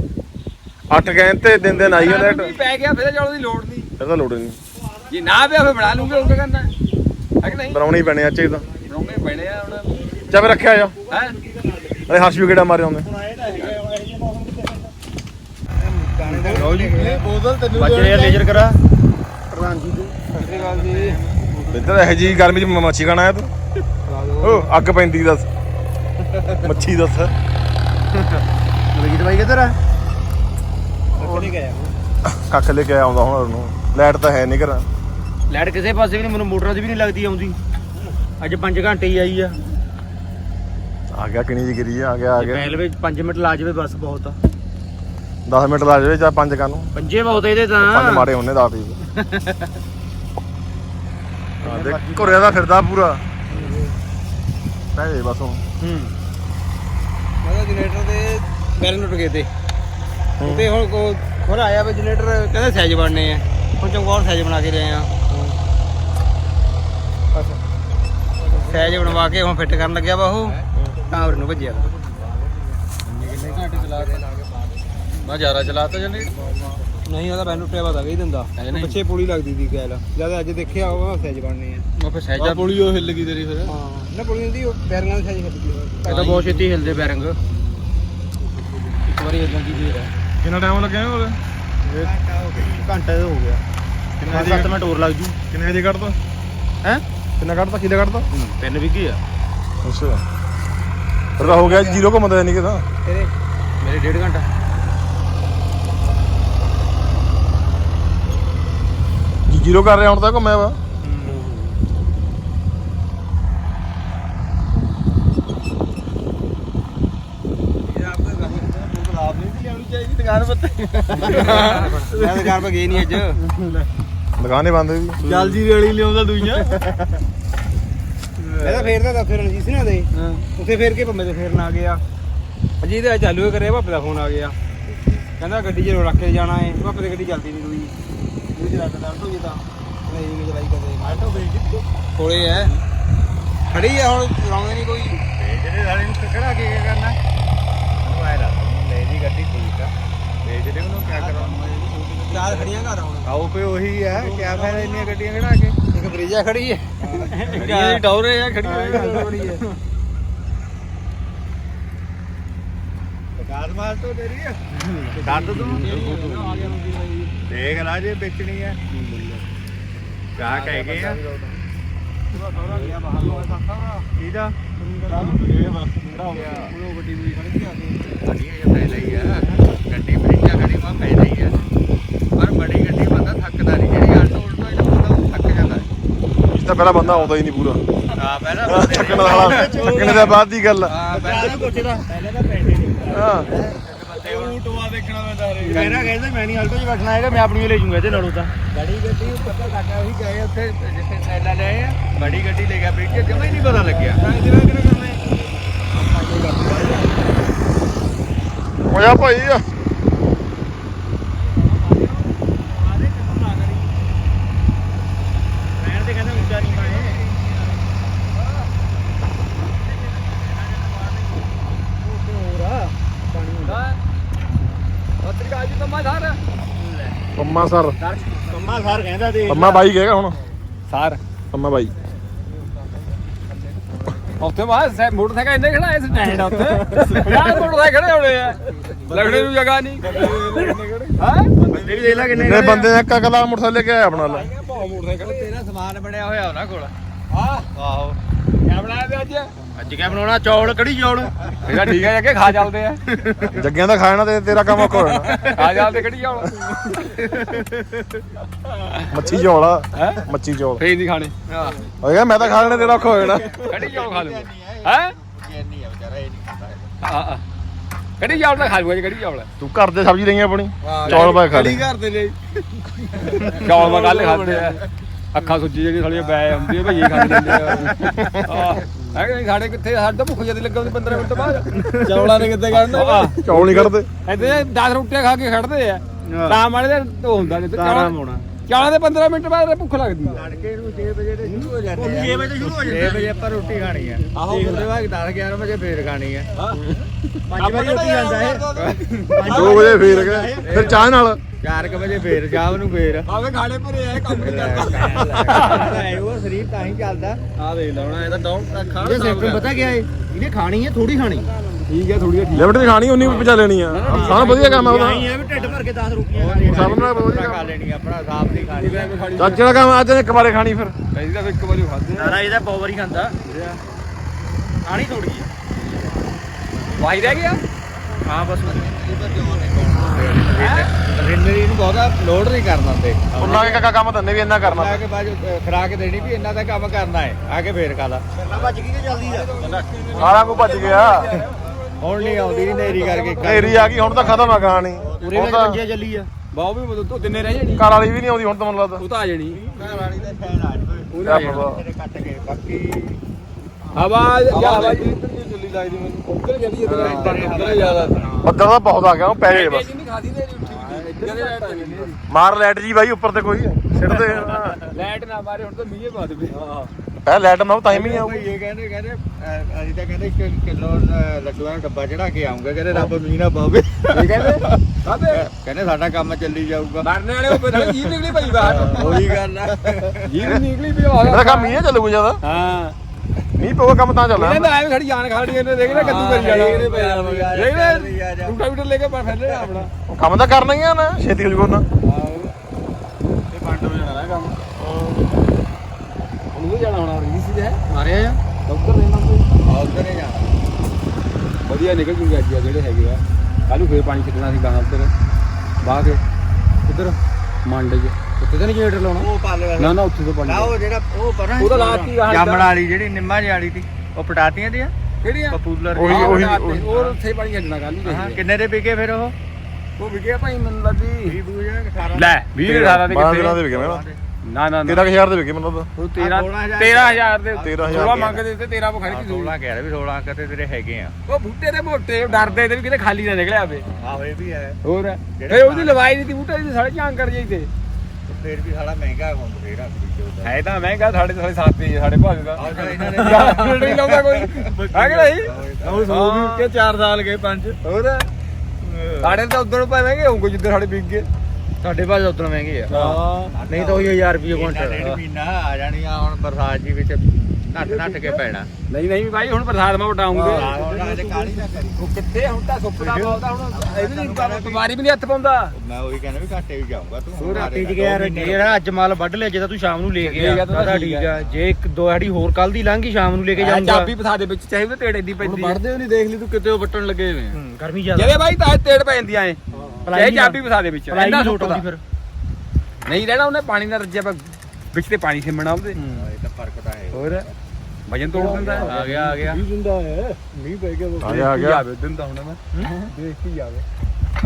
8 ਗੈਂ ਤੇ ਦਿਨ ਦਿਨ ਆਈ ਹੈ ਲਾਈਟ ਮੀਂਹ ਪੈ ਗਿਆ ਫਿਰ ਚੌਲ ਦੀ ਲੋੜ ਨਹੀਂ। ਫਿਰ ਤਾਂ ਲੋੜ ਨਹੀਂ। ਜੇ ਨਾ ਪਿਆ ਫਿਰ ਬਣਾ ਲੂੰਗੇ ਉਹ ਕਰਨਾ ਹੈ? ਕਿ ਨਹੀਂ? ਬਣਾਉਣੇ ਹੀ ਪੈਣੇ ਅੱਛੇ ਤਾਂ। ਬਣਾਉਂਗੇ ਪੈਣੇ ਆ ਹੁਣ। ਚੱਲ ਰੱਖਿਆ ਜਾ। ਹੈ? ਅਰੇ ਹਰਸ਼ ਵੀ ਕਿਹੜਾ ਮਾਰੇ ਆਉਂਦੇ ਬੱਚੇ ਯਾਰ ਲੇਜ਼ਰ ਕਰਾ। ਇੱਧਰ ਇਹ ਜੀ ਗਰਮੀ ਚ ਮੱਛੀ ਖਾਣਾ ਆਇਆ ਤੂੰ? ਓ ਅੱਗ ਪੈਂਦੀ ਦੱਸ। ਮੱਛੀ ਦੱਸ। ਬਾਈ ਕਿੱਧਰ ਆ? ਗਿਆ। ਕੱਖ ਲੈ ਕੇ ਆਉਂਦਾ ਹੁਣ ਉਹਨੂੰ। ਲਾਈਟ ਤਾਂ ਹੈ ਨਹੀਂ ਘਰਾਂ। ਲਾਈਟ ਕਿਸੇ ਪਾਸੇ ਵੀ ਨਹੀਂ ਮੈਨੂੰ ਮੋਟਰਾਂ 'ਚ ਵੀ ਨਹੀਂ ਲੱਗਦੀ ਆਉਂਦੀ। ਅੱਜ 5 ਘੰਟੇ ਹੀ ਆਈ ਆ। ਆ ਗਿਆ ਕਿਣੀ ਜੀ ਗਿਰੀ ਆ ਆ ਗਿਆ ਆ ਗਿਆ। ਪਹਿਲ ਵਿੱਚ 5 ਮਿੰਟ ਲਾ ਜਾਵੇ ਬਸ ਬਹੁਤ ਆ। 10 ਮਿੰਟ ਲਾ ਜਾਵੇ ਚਾਹ ਪੰਜ ਕਾਨੂੰ ਪੰਜੇ ਬਹੁਤ ਇਹਦੇ ਤਾਂ। ਪੰਜ ਮਾਰੇ ਉਹਨੇ ਦਾਤ। ਹੀ ਆ ਦੇਖ ਘੁਰਿਆ ਦਾ ਫਿਰਦਾ ਪੂਰਾ। ਪੈ ਜੇ ਬਸ ਹੁਣ। ਹੂੰ। ਮੈਂ ਜਨਰੇਟਰ ਦੇ ਬੈਰਨ ਟੁੱਟ ਗਏ ਤੇ। ਤੇ ਹੁਣ ਕੋ ਆਇਆ ਵੇ ਜਨਰੇਟਰ ਕਹਿੰਦੇ ਸਾਈਜ਼ ਬਣਨੇ ਆ। ਹੁਣ ਚੰਗੌਰ ਸਾਈਜ਼ ਬਣਾ ਕੇ ਰਹੇ ਆ। ਸਾਈਜ਼ ਬਣਵਾ ਕੇ ਹੁਣ ਫਿੱਟ ਕਰਨ ਲੱਗਿਆ ਵਾ ਉਹ। ਕਾਮਰੇ ਨੂੰ ਭੱਜਿਆ। ਮੈਂ ਜ਼ਿਆਦਾ ਚਲਾਤਾ ਜਨੇ ਨਹੀਂ ਉਹਦਾ ਬੈਨ ਟੁੱਟਿਆ ਪਤਾ ਹੀ ਦਿੰਦਾ। ਹੈ ਨਹੀਂ? ਪਿੱਛੇ ਪੁਲੀ ਲੱਗਦੀ ਸੀ ਗੈਲ ਜਦ ਅੱਜ ਦੇਖਿਆ ਉਹ ਸਾਈਜ਼ ਬਣਨੇ ਆ। ਮੈਂ ਫਿਰ ਸਹਿਜਾ ਪੁਲੀ ਉਹ ਹਿੱਲ ਗਈ ਤੇਰੀ ਫਿਰ। ਹਾਂ ਨਾ ਪੁਲੀ ਦੀ ਉਹ ਬੈਰਿੰਗਾਂ ਦੀ ਹਿੱਲ ਗਈ ਇਹ ਤਾਂ ਬਹੁਤ ਛੇਤੀ ਹਿਲਦੇ ਬੈਰਿੰਗ। ਇੱਕ ਵਾਰੀ ਇਦਾਂ ਦੀ ਦੇਰ ਹੈ। ਕਿੰਨਾ ਟਾਈਮ ਲੱਗਿਆ ਹੋਰ ਘੰਟਾ ਹੋ ਗਿਆ। ਕਿੰਨਾ 7 ਮਿੰਟ ਹੋਰ ਲੱਗ ਜੂ। ਕਿੰਨੇ ਵਜੇ ਕੱਢਦਾ ਹੈ? ਕਿੰਨਾ ਕੱਢਦਾ ਕਿੰਨੇ ਕੱਢਦਾ ਤਿੰਨ ਵਿਗੇ ਆ। ਅੱਛਾ। ਫਿਰ ਤਾਂ ਹੋ ਗਿਆ ਜ਼ੀਰੋ ਘੁੰਮਦਾ ਨਹੀਂ ਕਿਦਾ ਤੇਰੇ ਮੇਰੇ ਡੇਢ ਘੰਟਾ। ਜ਼ੀਰੋ ਕਰ ਰਿਹਾ ਹੁਣ ਤਾਂ ਘੁੰਮਿਆ ਵਾ ਦੁਕਾਨ ਪੱਤੇ ਮੈਂ ਦੁਕਾਨ 'ਤੇ ਗਈ ਨਹੀਂ ਅੱਜ। ਦੁਕਾਨੇ ਬੰਦ ਹੋਈ। ਜਲਦੀ ਰੇੜੀ ਲਿਆਉਂਦਾ ਦੂਈਆਂ। ਇਹਦਾ ਫੇਰਦਾ ਤਾਂ ਫਿਰ ਰਣਜੀਤ ਸਿੰਘ ਦੇ। ਉੱਥੇ ਫੇਰ ਕੇ ਪੰਮੇ ਤੇ ਫੇਰਨ ਆ ਗਿਆ। ਅਜੀ ਇਹਦਾ ਚਾਲੂ ਕਰੇ ਭਾਪੇ ਦਾ ਫੋਨ ਆ ਗਿਆ। ਕਹਿੰਦਾ ਗੱਡੀ 'ਚ ਰੱਖ ਕੇ ਜਾਣਾ ਏ ਭਾਪੇ ਦੀ ਗੱਡੀ ਚੱਲਦੀ ਨਹੀਂ ਰੂਈ ਕੋਲੇ ਐ ਖੜੀ ਆ ਹੁਣ ਚਲਾਉਂਦੇ ਨਹੀਂ ਕੋਈ। ਜਿਹੜੇ ਵਾਲੇ ਨੂੰ ਖੜਾ ਕੇ ਕੀ ਕਰਨਾ? ਉਹ ਆਇਆ ਲੈ ਜੀ ਗੱਡੀ ਠੀਕ ਆ। ਵੇਚ ਦੇ ਉਹਨੂੰ ਕੀ ਕਰਾਉਣਾ? ਚਾਰ ਖੜੀਆਂ ਘਰ ਹੁਣ। ਆਓ ਪੇ ਉਹੀ ਆ ਕਿਆ ਫਾਇਦਾ ਇੰਨੀਆਂ ਗੱਡੀਆਂ ਖੜਾ ਕੇ? ਇੱਕ ਬਰੀਜਾ ਖੜੀ ਹੈ। ਇਹ ਡੌਰੇ ਆ ਖੜੀ ਖੜੀ ਹੈ। ਵਿਕਾਸ ਮਾਲ ਤੋਂ ਤੇਰੀ ਆ। ਦੱਦ ਤੂੰ। ਦੇਖ ਲਾ ਜੇ ਵੇਚਣੀ ਆ। ਕਾ ਕਹਿ ਗਏ ਆ। ਕਿਹਦਾ? ਗੱਡੀਆਂ ਜਾਂ ਫਾਇਦਾ ਹੀ ਆ। ਗੱਡੀ ਬਰੀਜਾ ਖੜੀ ਮਾ ਫਾਇਦਾ ਹੀ ਆ। ਪਰ ਬੜੀ ਗੱਡੀ ਬੰਦਾ ਥੱਕਦਾ ਨਹੀਂ ਜਿਹੜੀ ਆਲਟੋ ਉਲਟੋ ਇਹਦਾ ਬੰਦਾ ਥੱਕ ਜਾਂਦਾ। ਤਾਂ ਪਹਿਲਾਂ ਬੰਦਾ ਆਉਂਦਾ ਹੀ ਨਹੀਂ ਪੂਰਾ। ਆ ਪਹਿਲਾਂ ਚੱਕਣ ਦਾ ਹਾਲਾ ਚੱਕਣ ਦੇ ਬਾਅਦ ਦੀ ਗੱਲ ਆ। ਹਾਂ ਪਹਿਲਾਂ ਪੁੱਛਦਾ ਪਹਿਲਾਂ ਤਾਂ ਪੈਂਦੇ ਨਹੀਂ ਹਾਂ। ਦੇਖਣਾ ਪੈਂਦਾ ਹਰੇ ਕਹਿਣਾ ਕਹਿੰਦੇ ਮੈਂ ਨਹੀਂ ਆਲਟੋ 'ਚ ਬੈਠਣਾ ਹੈਗਾ ਮੈਂ ਆਪਣੀ ਲੈ ਜੂੰਗਾ ਇਹਦੇ ਨਾਲੋਂ ਤਾਂ। ਬੜੀ ਗੱਡੀ ਪਤਾ ਲੱਗਾ ਉਹੀ ਗਏ ਉੱਥੇ ਜਿੱਥੇ ਸੈਲਾ ਲਏ ਆ। ਬੜੀ ਗੱਡੀ ਲੈ ਗਿਆ ਬ੍ਰਿਜ ਜਮਾ ਹੀ ਨਹੀਂ ਪਤਾ ਲੱਗਿਆ। ਹੋਇਆ ਭਾਈ ਆ ਮੈਂ ਤੇ ਕਹਿੰਦਾ ਉੱਚਾ ਨਹੀਂ ਪਾਏ ਪੱਤਰਿਕਾ ਜੀ ਪੰਮਾ ਧਾਰ ਪੰਮਾ ਸਰ। ਕੰਮਾ ਸਾਰ ਕਹਿੰਦਾ ਤੇ। ਪੰਮਾ ਬਾਈ ਕਹੇਗਾ ਹੁਣ। ਸਾਰ। ਪੰਮਾ ਬਾਈ। ਉੱਥੇ ਮਾ ਮੋਟਰਸਾਈਕਲ ਇੰਨੇ ਖੜਾ ਐ ਸਟੈਂਡ ਉੱਥੇ। ਯਾਰ ਮੋਟਰਸਾਈਕਲ ਖੜੇ ਹੋਣੇ ਆ। ਲੱਗਣੇ ਨੂੰ ਜਗ੍ਹਾ ਨਹੀਂ। ਹਾਂ? ਬੰਦੇ ਵੀ ਦੇਖ ਲੈ ਕਿੰਨੇ ਬੰਦੇ ਨੇ ਇੱਕ ਅਗਲਾ ਮੋਟਰਸਾਈਕਲ ਲੈ ਕੇ ਆਇਆ ਆਪਣਾ ਲੈ। ਬਹੁਤ ਮੋਟਰਸਾਈਕਲ ਤੇਰਾ ਸਮਾਨ ਬਣਿਆ ਹੋਇਆ ਉਹਨਾਂ ਕੋਲ। ਹਾਂ ਆਹੋ। ਕਿਆ ਬਣਾਇਆ ਤੇ ਅੱਜ? ਅੱਜ ਕਿਆ ਬਣਾਉਣਾ? ਚੌਲ ਕੜੀ ਚੌਲ। ਇਹਦਾ ਠੀਕ ਹੈ ਅੱਗੇ ਖਾ ਚੱਲਦੇ ਆ। ਜੱਗਿਆਂ ਦਾ ਖਾਣਾ ਤੇ ਤੇਰਾ ਕੰਮ ਔਖਾ ਹੋ ਜਾਣਾ ਖਾ ਚੱਲਦੇ ਕਿਹੜੀ ਜਾਉਣ ਮੱਛੀ ਚੌਲ ਆ। ਹੈ? ਮੱਛੀ ਚੌਲ। ਫੇਰ ਨਹੀਂ ਖਾਣੇ। ਹਾਂ ਹੋਏਗਾ ਮੈਂ ਤਾਂ ਖਾ ਲੈਣਾ ਤੇਰਾ ਔਖਾ ਹੋ ਜਾਣਾ। ਕੜੀ ਚੌਲ ਖਾ ਲੂ ਹੈ? ਨਹੀਂ ਆ ਵਿਚਾਰਾ ਇਹ ਨਹੀਂ ਖਾਂਦਾ ਹਾਂ ਕੜੀ ਚੌਲ ਤਾਂ ਖਾ ਲੂਗਾ ਜੀ ਕੜੀ ਚੌਲ ਤੂੰ ਘਰ ਦੇ ਸਬਜ਼ੀ ਲਈਆਂ ਆਪਣੀ? ਚੌਲ ਪਾ ਕੇ ਖਾ ਲਈ ਘਰ ਦੇ ਲਈ। ਚੌਲ ਮੈਂ ਕੱਲ ਖਾਦੇ ਆ। ਅੱਖਾਂ ਸੁੱਜੀ ਜਿਹੜੀ ਸਾਲੀਆਂ ਬੈ ਹੁੰਦੀ ਆ ਭਈਏ ਖਾ ਲੈਂਦੇ ਆ। ਆਹ, ਹੈ ਕਿ ਨਹੀਂ ਸਾਡੇ ਕਿੱਥੇ ਸਾਡੇ ਤਾਂ ਭੁੱਖ ਜਦੀ ਲੱਗਾ ਹੁੰਦੀ 15 ਮਿੰਟ ਬਾਅਦ। ਚੌਲਾਂ ਨੇ ਕਿੱਥੇ ਕਰਨਾ ਚੌਲ ਨਹੀਂ ਕੱਢਦੇ ਇੱਥੇ 10 ਰੋਟੀਆਂ ਖਾ ਕੇ ਖੜਦੇ ਆ। ਤਾਂ ਮਾੜੇ ਦੇ ਉਹ ਹੁੰਦਾ ਨਹੀਂ ਤਾਰਾਂ ਮੋਣਾ। ਚੌਲਾਂ ਦੇ 15 ਮਿੰਟ ਬਾਅਦ ਭੁੱਖ ਲੱਗਦੀ ਆ। ਤੜਕੇ ਨੂੰ 6 ਵਜੇ ਦੇ ਸ਼ੁਰੂ ਹੋ ਜਾਂਦੇ ਆ। 6 ਵਜੇ ਸ਼ੁਰੂ ਹੋ ਜਾਂਦੇ 6 ਵਜੇ ਆਪਾਂ ਰੋਟੀ ਖਾਣੀ ਆ। ਆਹੋ। ਤੇ ਉਹਦੇ ਬਾਅਦ 10 11 ਵਜੇ ਫੇਰ ਖਾਣੀ ਆ। 5 ਵਜੇ ਉੱਠ ਜਾਂਦਾ ਹੈ 2 ਵਜੇ ਫੇਰ ਗਏ ਫਿਰ ਚਾਹ ਨਾਲ। 4 ਵਜੇ ਫੇਰ ਸ਼ਾਮ ਨੂੰ ਫੇਰ। ਆਵੇ ਖਾਣੇ ਭਰੇ ਆ ਕੰਮ ਉਹ ਸਰੀਰ ਤਾਂ ਹੀ ਚੱਲਦਾ। ਆ ਦੇਖ ਲਾਉਣਾ ਇਹ ਤਾਂ ਡਾਊਨ ਖਾਣਾ ਇਹ ਸਿਸਟਮ ਪਤਾ ਕਿਆ ਹੈ ਇਹਨੇ ਖਾਣੀ ਹੈ ਥੋੜੀ ਖਾਣੀ। ਠੀਕ ਹੈ ਥੋੜੀ ਜਿਹੀ ਲਿਮਟ ਦੀ ਖਾਣੀ ਉਨੀ ਪਚਾ ਲੈਣੀ ਆ। ਵਧੀਆ ਕੰਮ ਆਈ ਵੀ ਢਿੱਡ ਭਰ ਕੇ 10 ਰੋਟੀਆਂ ਖਾਣੀਆਂ। ਸਭ ਨਾਲ ਵਧੀਆ ਖਾ ਲੈਣੀ ਆਪਣਾ ਸਾਫ਼ ਦੀ ਖਾਣੀ। ਖਾਣੀ ਚੱਜ ਦਾ ਕੰਮ ਅੱਜ ਨੇ ਇੱਕ ਵਾਰੇ ਖਾਣੀ ਫਿਰ। ਇਹਦੀ ਤਾਂ ਫਿਰ ਇੱਕ ਵਾਰੀ ਖਾਦੇ ਨਾਰਾ ਇਹਦਾ ਬਹੁਤ ਵਾਰੀ ਖਾਂਦਾ। ਖਾਣੀ ਥੋੜੀ ਹੈ ਵਾਹੀ ਰਹਿ ਗਿਆ? ਹਾਂ ਬਸ ਰਿੰਨਰੀ ਨੂੰ ਬਹੁਤਾ ਲੋਡ ਨਹੀਂ ਕਰਨਾ ਤੇ ਉਹਨਾਂ ਕੇ ਕੰਮ ਤੰਨੇ ਵੀ ਇੰਨਾ ਕਰਨਾ ਲਾ ਕੇ ਬਾਅਦ ਚੋਂ, ਅਹ, ਖੁਰਾਕ ਦੇਣੀ ਵੀ ਇੰਨਾ ਦਾ ਕੰਮ ਕਰਨਾ ਹੈ। ਆ ਕੇ ਫੇਰ ਖਾ ਲਾ। ਭੱਜ ਗਈ ਕਿ ਜਲਦੀ ਆ? ਸਾਰਾ ਕੋ ਭੱਜ ਗਿਆ। ਹੁਣ ਨਹੀਂ ਆਉਂਦੀ ਨੇਰੀ ਕਰਕੇ ਏਰੀ ਆ ਗਈ ਹੁਣ ਤਾਂ ਖਤਮ ਆ ਕਹਾਣੀ। ਪੂਰੇ ਹੁਣ ਵਿੱਚ ਤਾਂ ਮੰਜੇ ਚੱਲੀ ਆ। ਬਾਉ ਵੀ ਮਤਲਬ ਤਿੰਨੇ ਰਹਿ ਜਾਣੀ। ਘਰ ਵਾਲੀ ਵੀ ਨਹੀਂ ਆਉਂਦੀ ਹੁਣ ਤਾਂ ਮੈਨੂੰ ਲੱਗਦਾ। ਉਹ ਤਾਂ ਆ ਜਾਣੀ। ਘਰ ਵਾਲੀ ਦਾ ਫੈਨ ਆ ਉਹਨੇ ਆ ਕਿਆ ਜਾਣਾ। ਪਤਾ। ਤੇਰੇ ਕੱਟ ਕੇ ਬਾਕੀ ਆਵਾਜ਼ ਕੀ ਆਵਾਜ਼ ਚੱਲੀ ਲੱਗਦੀ ਮੈਨੂੰ। ਉੱਧਰ ਚੱਲੀ ਇਧਰ। ਇੱਧਰ ਜ਼ਿਆਦਾ। ਬੱਦਲ ਤਾਂ ਬਹੁਤ ਆ ਗਿਆ ਉਹ ਪੈ ਗਏ ਬਸ। ਨਹੀਂ ਖਾਦੀ ਨੇ ਉੱਠੀ ਇੱਧਰ ਲਾਈਟ ਚੱਲੀ ਨਹੀਂ। ਮਾਰ ਲਾਈਟ ਜੀ ਬਾਈ ਉੱਪਰ ਤੇ ਕੋਈ ਸਿੱਟਦੇ ਲਾਈਟ ਨਾ ਮਾਰੇ ਹੁਣ ਤਾਂ ਮੀਂਹ ਪਾ ਦੇਵੇ। ਪਹਿਲਾਂ ਲਾਈਟ ਨਾ ਟਾਈਮ ਹੀ ਆਊਗੀ। ਇਹ ਕਹਿੰਦੇ ਕਹਿੰਦੇ ਅਸੀਂ ਤਾਂ ਕਹਿੰਦੇ ਇੱਕ ਕਿਲੋ ਅਹ, ਲੱਡੂਆਂ ਦਾ ਡੱਬਾ ਚੜਾ ਕੇ ਆਉਂਗਾ ਕਹਿੰਦੇ ਰੱਬ ਮੀਂਹ ਨਾ ਪਾਵੇ। ਇਹ ਕਹਿੰਦੇ ਕਾਹਦੇ ਕਹਿੰਦੇ ਸਾਡਾ ਕੰਮ ਚੱਲੀ ਜਾਊਗਾ। ਮਰਨੇ ਵਾਲੇ ਉਹ ਜੀ ਨਿਕਲੀ ਪਈ ਬਾਹਰ। ਉਹੀ ਗੱਲ ਆ। ਜੀ ਨਿਕਲੀ ਪਈ ਇਹਦਾ ਬਾਹਰ ਕੰਮ ਮੀਂਹ ਚੱਲੂਗਾ ਜ਼ਿਆਦਾ। ਹਾਂ। ਮੀਂਹ ਪਊਗਾ ਕੰਮ ਤਾਂ ਚੱਲਣਾ। ਇਹਨੇ ਤਾਂ ਐਵੇਂ ਸਾਡੀ ਜਾਨ ਖਾਣੀ ਇਹਨੇ ਦੇਖ ਲੈ ਕੱਦੂ ਕਰੀ ਜਾਣਾ। ਇਹਨੇ ਪੈ ਜਾਣਾ ਯਾਰ, ਦੇਖ ਲੈ ਆ ਜਾ। ਟੂਟਾ ਵੀਟਾ ਲੈ ਕੇ ਫੈਲ ਰਿਹਾ ਆਪਣਾ। ਕੰਮ ਤਾਂ ਕਰਨਾ ਹੀ ਆ ਨਾ ਛੇਤੀ ਹੋ ਜੂਗਾ ਨਾ ਇਹ ਬੰਦ ਹੋ ਜਾਣਾ ਨਾ ਕੰਮ। ਉਹਨੂੰ ਵੀ ਜਾਣਾ ਹੋਣਾ ਰੀਸ ਹੈ ਮਾਰਿਆ ਜਾ ਡਾਕਟਰ ਨੇ ਨਾਮ ਉਧਰ ਹੀ ਜਾਣਾ। ਵਧੀਆ ਨਿਕਲ ਜੂਗੇ ਅੱਜ ਜਿਹੜੇ ਹੈਗੇ ਆ। ਕੱਲ ਨੂੰ ਫੇਰ ਪਾਣੀ ਛੱਡਣਾ ਸੀ ਗਾਂ ਉੱਧਰ। ਬਾਹ ਕੇ ਕਿੱਧਰ? ਮੰਡ 'ਚ। ਉੱਥੇ ਤਾਂ ਨਹੀਂ ਜੇਟਰ ਲਾਉਣਾ? ਉਹ ਪਾਲੇ ਨਾ ਨਾ ਉੱਥੇ ਤੋਂ ਪਾਣੀ ਉਹ ਜਿਹੜਾ ਉਹ ਪਰਾਂ ਉਹਦਾ ਲਾਤੀ ਆ। ਜਾਮਣ ਵਾਲੀ ਜਿਹੜੀ ਨਿੰਮਾ ਜਿਹੀ ਵਾਲੀ ਤੀ ਉਹ ਪਟਾਤੀਆਂ ਦੀਆਂ? ਕਿਹੜੀਆਂ? ਪਪੂਲਰ ਉਹੀ- ਆਹ ਉਹੀ- ਲਾਤੇ, ਉਹੀ। ਹੋਰ ਉੱਥੇ ਪਾਣੀ ਛੱਡਣਾ ਕੱਲ ਨੂੰ ਹਾਂ ਦੇਖਦੇ ਕਿੰਨੇ ਦੇ ਵਿਕੇ ਫਿਰ ਉਹ? ਉਹ ਵਿਕਿਆ ਭਾਈ ਮੈਨੂੰ ਲੱਗੀ 20 ਬੂਜਾ 18 ਲੈ 20 18 ਦੇ 12 ਕਿੱਥੇ? ਦਿਨਾਂ ਦੇ ਵਿਕੇ ਮੈਂ। ਨਾ ਨਾ ਨਾ। ਨਾ 13000 ਦੇ ਵਿਕੇ ਮੈਨੂੰ ਲੱਗਦਾ ਉਹ 13 16,000 13000 ਦੇ। 13,000 16 ਮੰਗਦੇ ਤੇ 13 ਬਖੜ ਕੇ 16 ਕਹਿ ਰਿਹਾ ਵੀ 16 ਅੰਕ ਤੇ ਤੇਰੇ ਹੈਗੇ ਆ। ਉਹ ਬੂਟੇ ਦੇ ਮੋਟੇ ਡਰਦੇ ਤੇ ਵੀ ਕਿਤੇ ਖਾਲੀ ਨਾ ਨਿਕਲਿਆ ਆਵੇ ਆਹੋ ਇਹ ਵੀ ਹੈ। ਹੋਰ ਫੇ ਉਹਦੀ ਲਵਾਈ ਨਹੀਂ ਤੀ ਬੂਟੇ ਦੀ ਸਾਲੇ ਝਾਂਗ ਕਰ ਜਾਈ ਤੇ। ਫੇਰ ਵੀ ਸਾਲਾ ਮਹਿੰਗਾ ਹੁੰਦਾ ਫੇਰ ਹੈ ਤਾਂ ਮਹਿੰਗਾ ਸਾਡੇ ਸਾਲੇ ਸਾਥੀ ਆ, ਸਾਡੇ ਭਾਜ ਦਾ। ਆਹ ਜਿਹੜਾ ਇਹਨਾਂ ਨੇ ਨਹੀਂ ਲਾਉਂਦਾ ਕੋਈ। ਹੈ ਕਿ ਨਹੀਂ? ਉਹ ਸੌ ਵੀ ਕੇ 4 ਸਾਲ ਗਏ 5 ਹੋਰ? ਸਾਡੇ ਤਾਂ ਉਦੋਂ ਪਾਵੇਂਗੇ ਹੋਊਗਾ ਜਿੱਦਾਂ ਸਾਡੇ ਵਿਕ ਗਏ। ਸਾਡੇ ਭਾਜ ਉਤਰ ਮਹਿੰਗੇ ਆ। ਹਾਂ। ਨਹੀਂ ਤਾਂ ਉਹੀ 1000 ਰੁਪਏ ਕੁਇੰਟਲ ਮਹੀਨਾ ਆ ਜਾਣੀ ਆ ਹੁਣ ਬਰਸਾਤ ਜੀ ਵਿੱਚ ਨੱਟ ਨੱਟ ਕੇ ਪੈਣਾ। ਨਹੀਂ ਨਹੀਂ ਭਾਈ ਹੁਣ ਪ੍ਰਸਾਦ ਮੈਂ ਵਟਾਉਂਗੇ। ਹੁਣ ਅੱਜ ਕਾਲੀ ਨਾ ਕਰੀ। ਉਹ ਕਿੱਥੇ ਹੁਣ ਤਾਂ ਸੁੱਕ ਦਾ ਪਾਉਂਦਾ ਹੁਣ ਇਹ ਵੀ ਨਹੀਂ ਬਿਮਾਰੀ ਵੀ ਨਹੀਂ ਹੱਥ ਪਾਉਂਦਾ। ਮੈਂ ਉਹੀ ਕਹਿੰਦਾ ਵੀ ਘਾਟੇ ਵੀ ਜਾਊਗਾ ਤੂੰ ਹੋਰ ਰਾਤੀ ਚ ਯਾਰ ਜਿਹੜਾ ਅੱਜ ਮਾਲ ਵੱਢ ਲਿਆ ਜੇ ਤਾਂ ਤੂੰ ਸ਼ਾਮ ਨੂੰ ਲੈ ਕੇ ਗਿਆ ਆ ਤਾਂ ਤਾਂ ਠੀਕ ਠੀਕ ਆ। ਜੇ ਇੱਕ ਦੋ ਆੜੀ ਹੋਰ ਕੱਲ ਦੀ ਲੰਘੀ ਸ਼ਾਮ ਨੂੰ ਲੈ ਕੇ ਜਾਊਂਗਾ। ਚਾਬੀ ਪਸਾ ਦੇ ਵਿੱਚ ਚਾਹੇ ਉਹਦੇ ਤੇੜ ਏਦੀ ਪੈਂਦੀ ਹੈ ਨਹੀਂ ਦੇਖ ਲਈ ਤੂੰ ਕਿਤੇ ਉਹ ਵੱਟਣ ਲੱਗੇ ਨੇ ਗਰਮੀ ਜ਼ਿਆਦਾ। ਜਿਹੜੇ ਭਾਈ ਤਾਂ ਤੇੜ ਪੈ ਜਾਂਦੀਆਂ ਐ। ਨਹੀਂ ਚਾਬੀ ਪਸਾ ਦੇ ਵਿੱਚ। ਇੰਨਾ ਨਹੀਂ ਆਉਂਦੀ। ਫਿਰ। ਨਹੀਂ ਰਹਿਣਾ ਉਹਨੇ ਪਾਣੀ ਨਾਲ ਰੱਜਿਆ ਵਿੱਚ ਤੇ ਪਾਣੀ ਸਿਮਣਾ ਉਹਦੇ। ਹੋਰ? ਵਜਨ ਤੋੜ ਦਿੰਦਾ। ਹੈ। ਆ ਗਿਆ ਆ ਗਿਆ। ਦਿੰਦਾ ਹੈ ਮੀਂਹ ਪੈ ਗਿਆ। ਆ ਗਿਆ ਆ ਗਿਆ। ਆਵੇ ਦਿੰਦਾ ਹੁਣ ਮੈਂ। ਦੇਖ ਕੇ ਜਾਵੇ।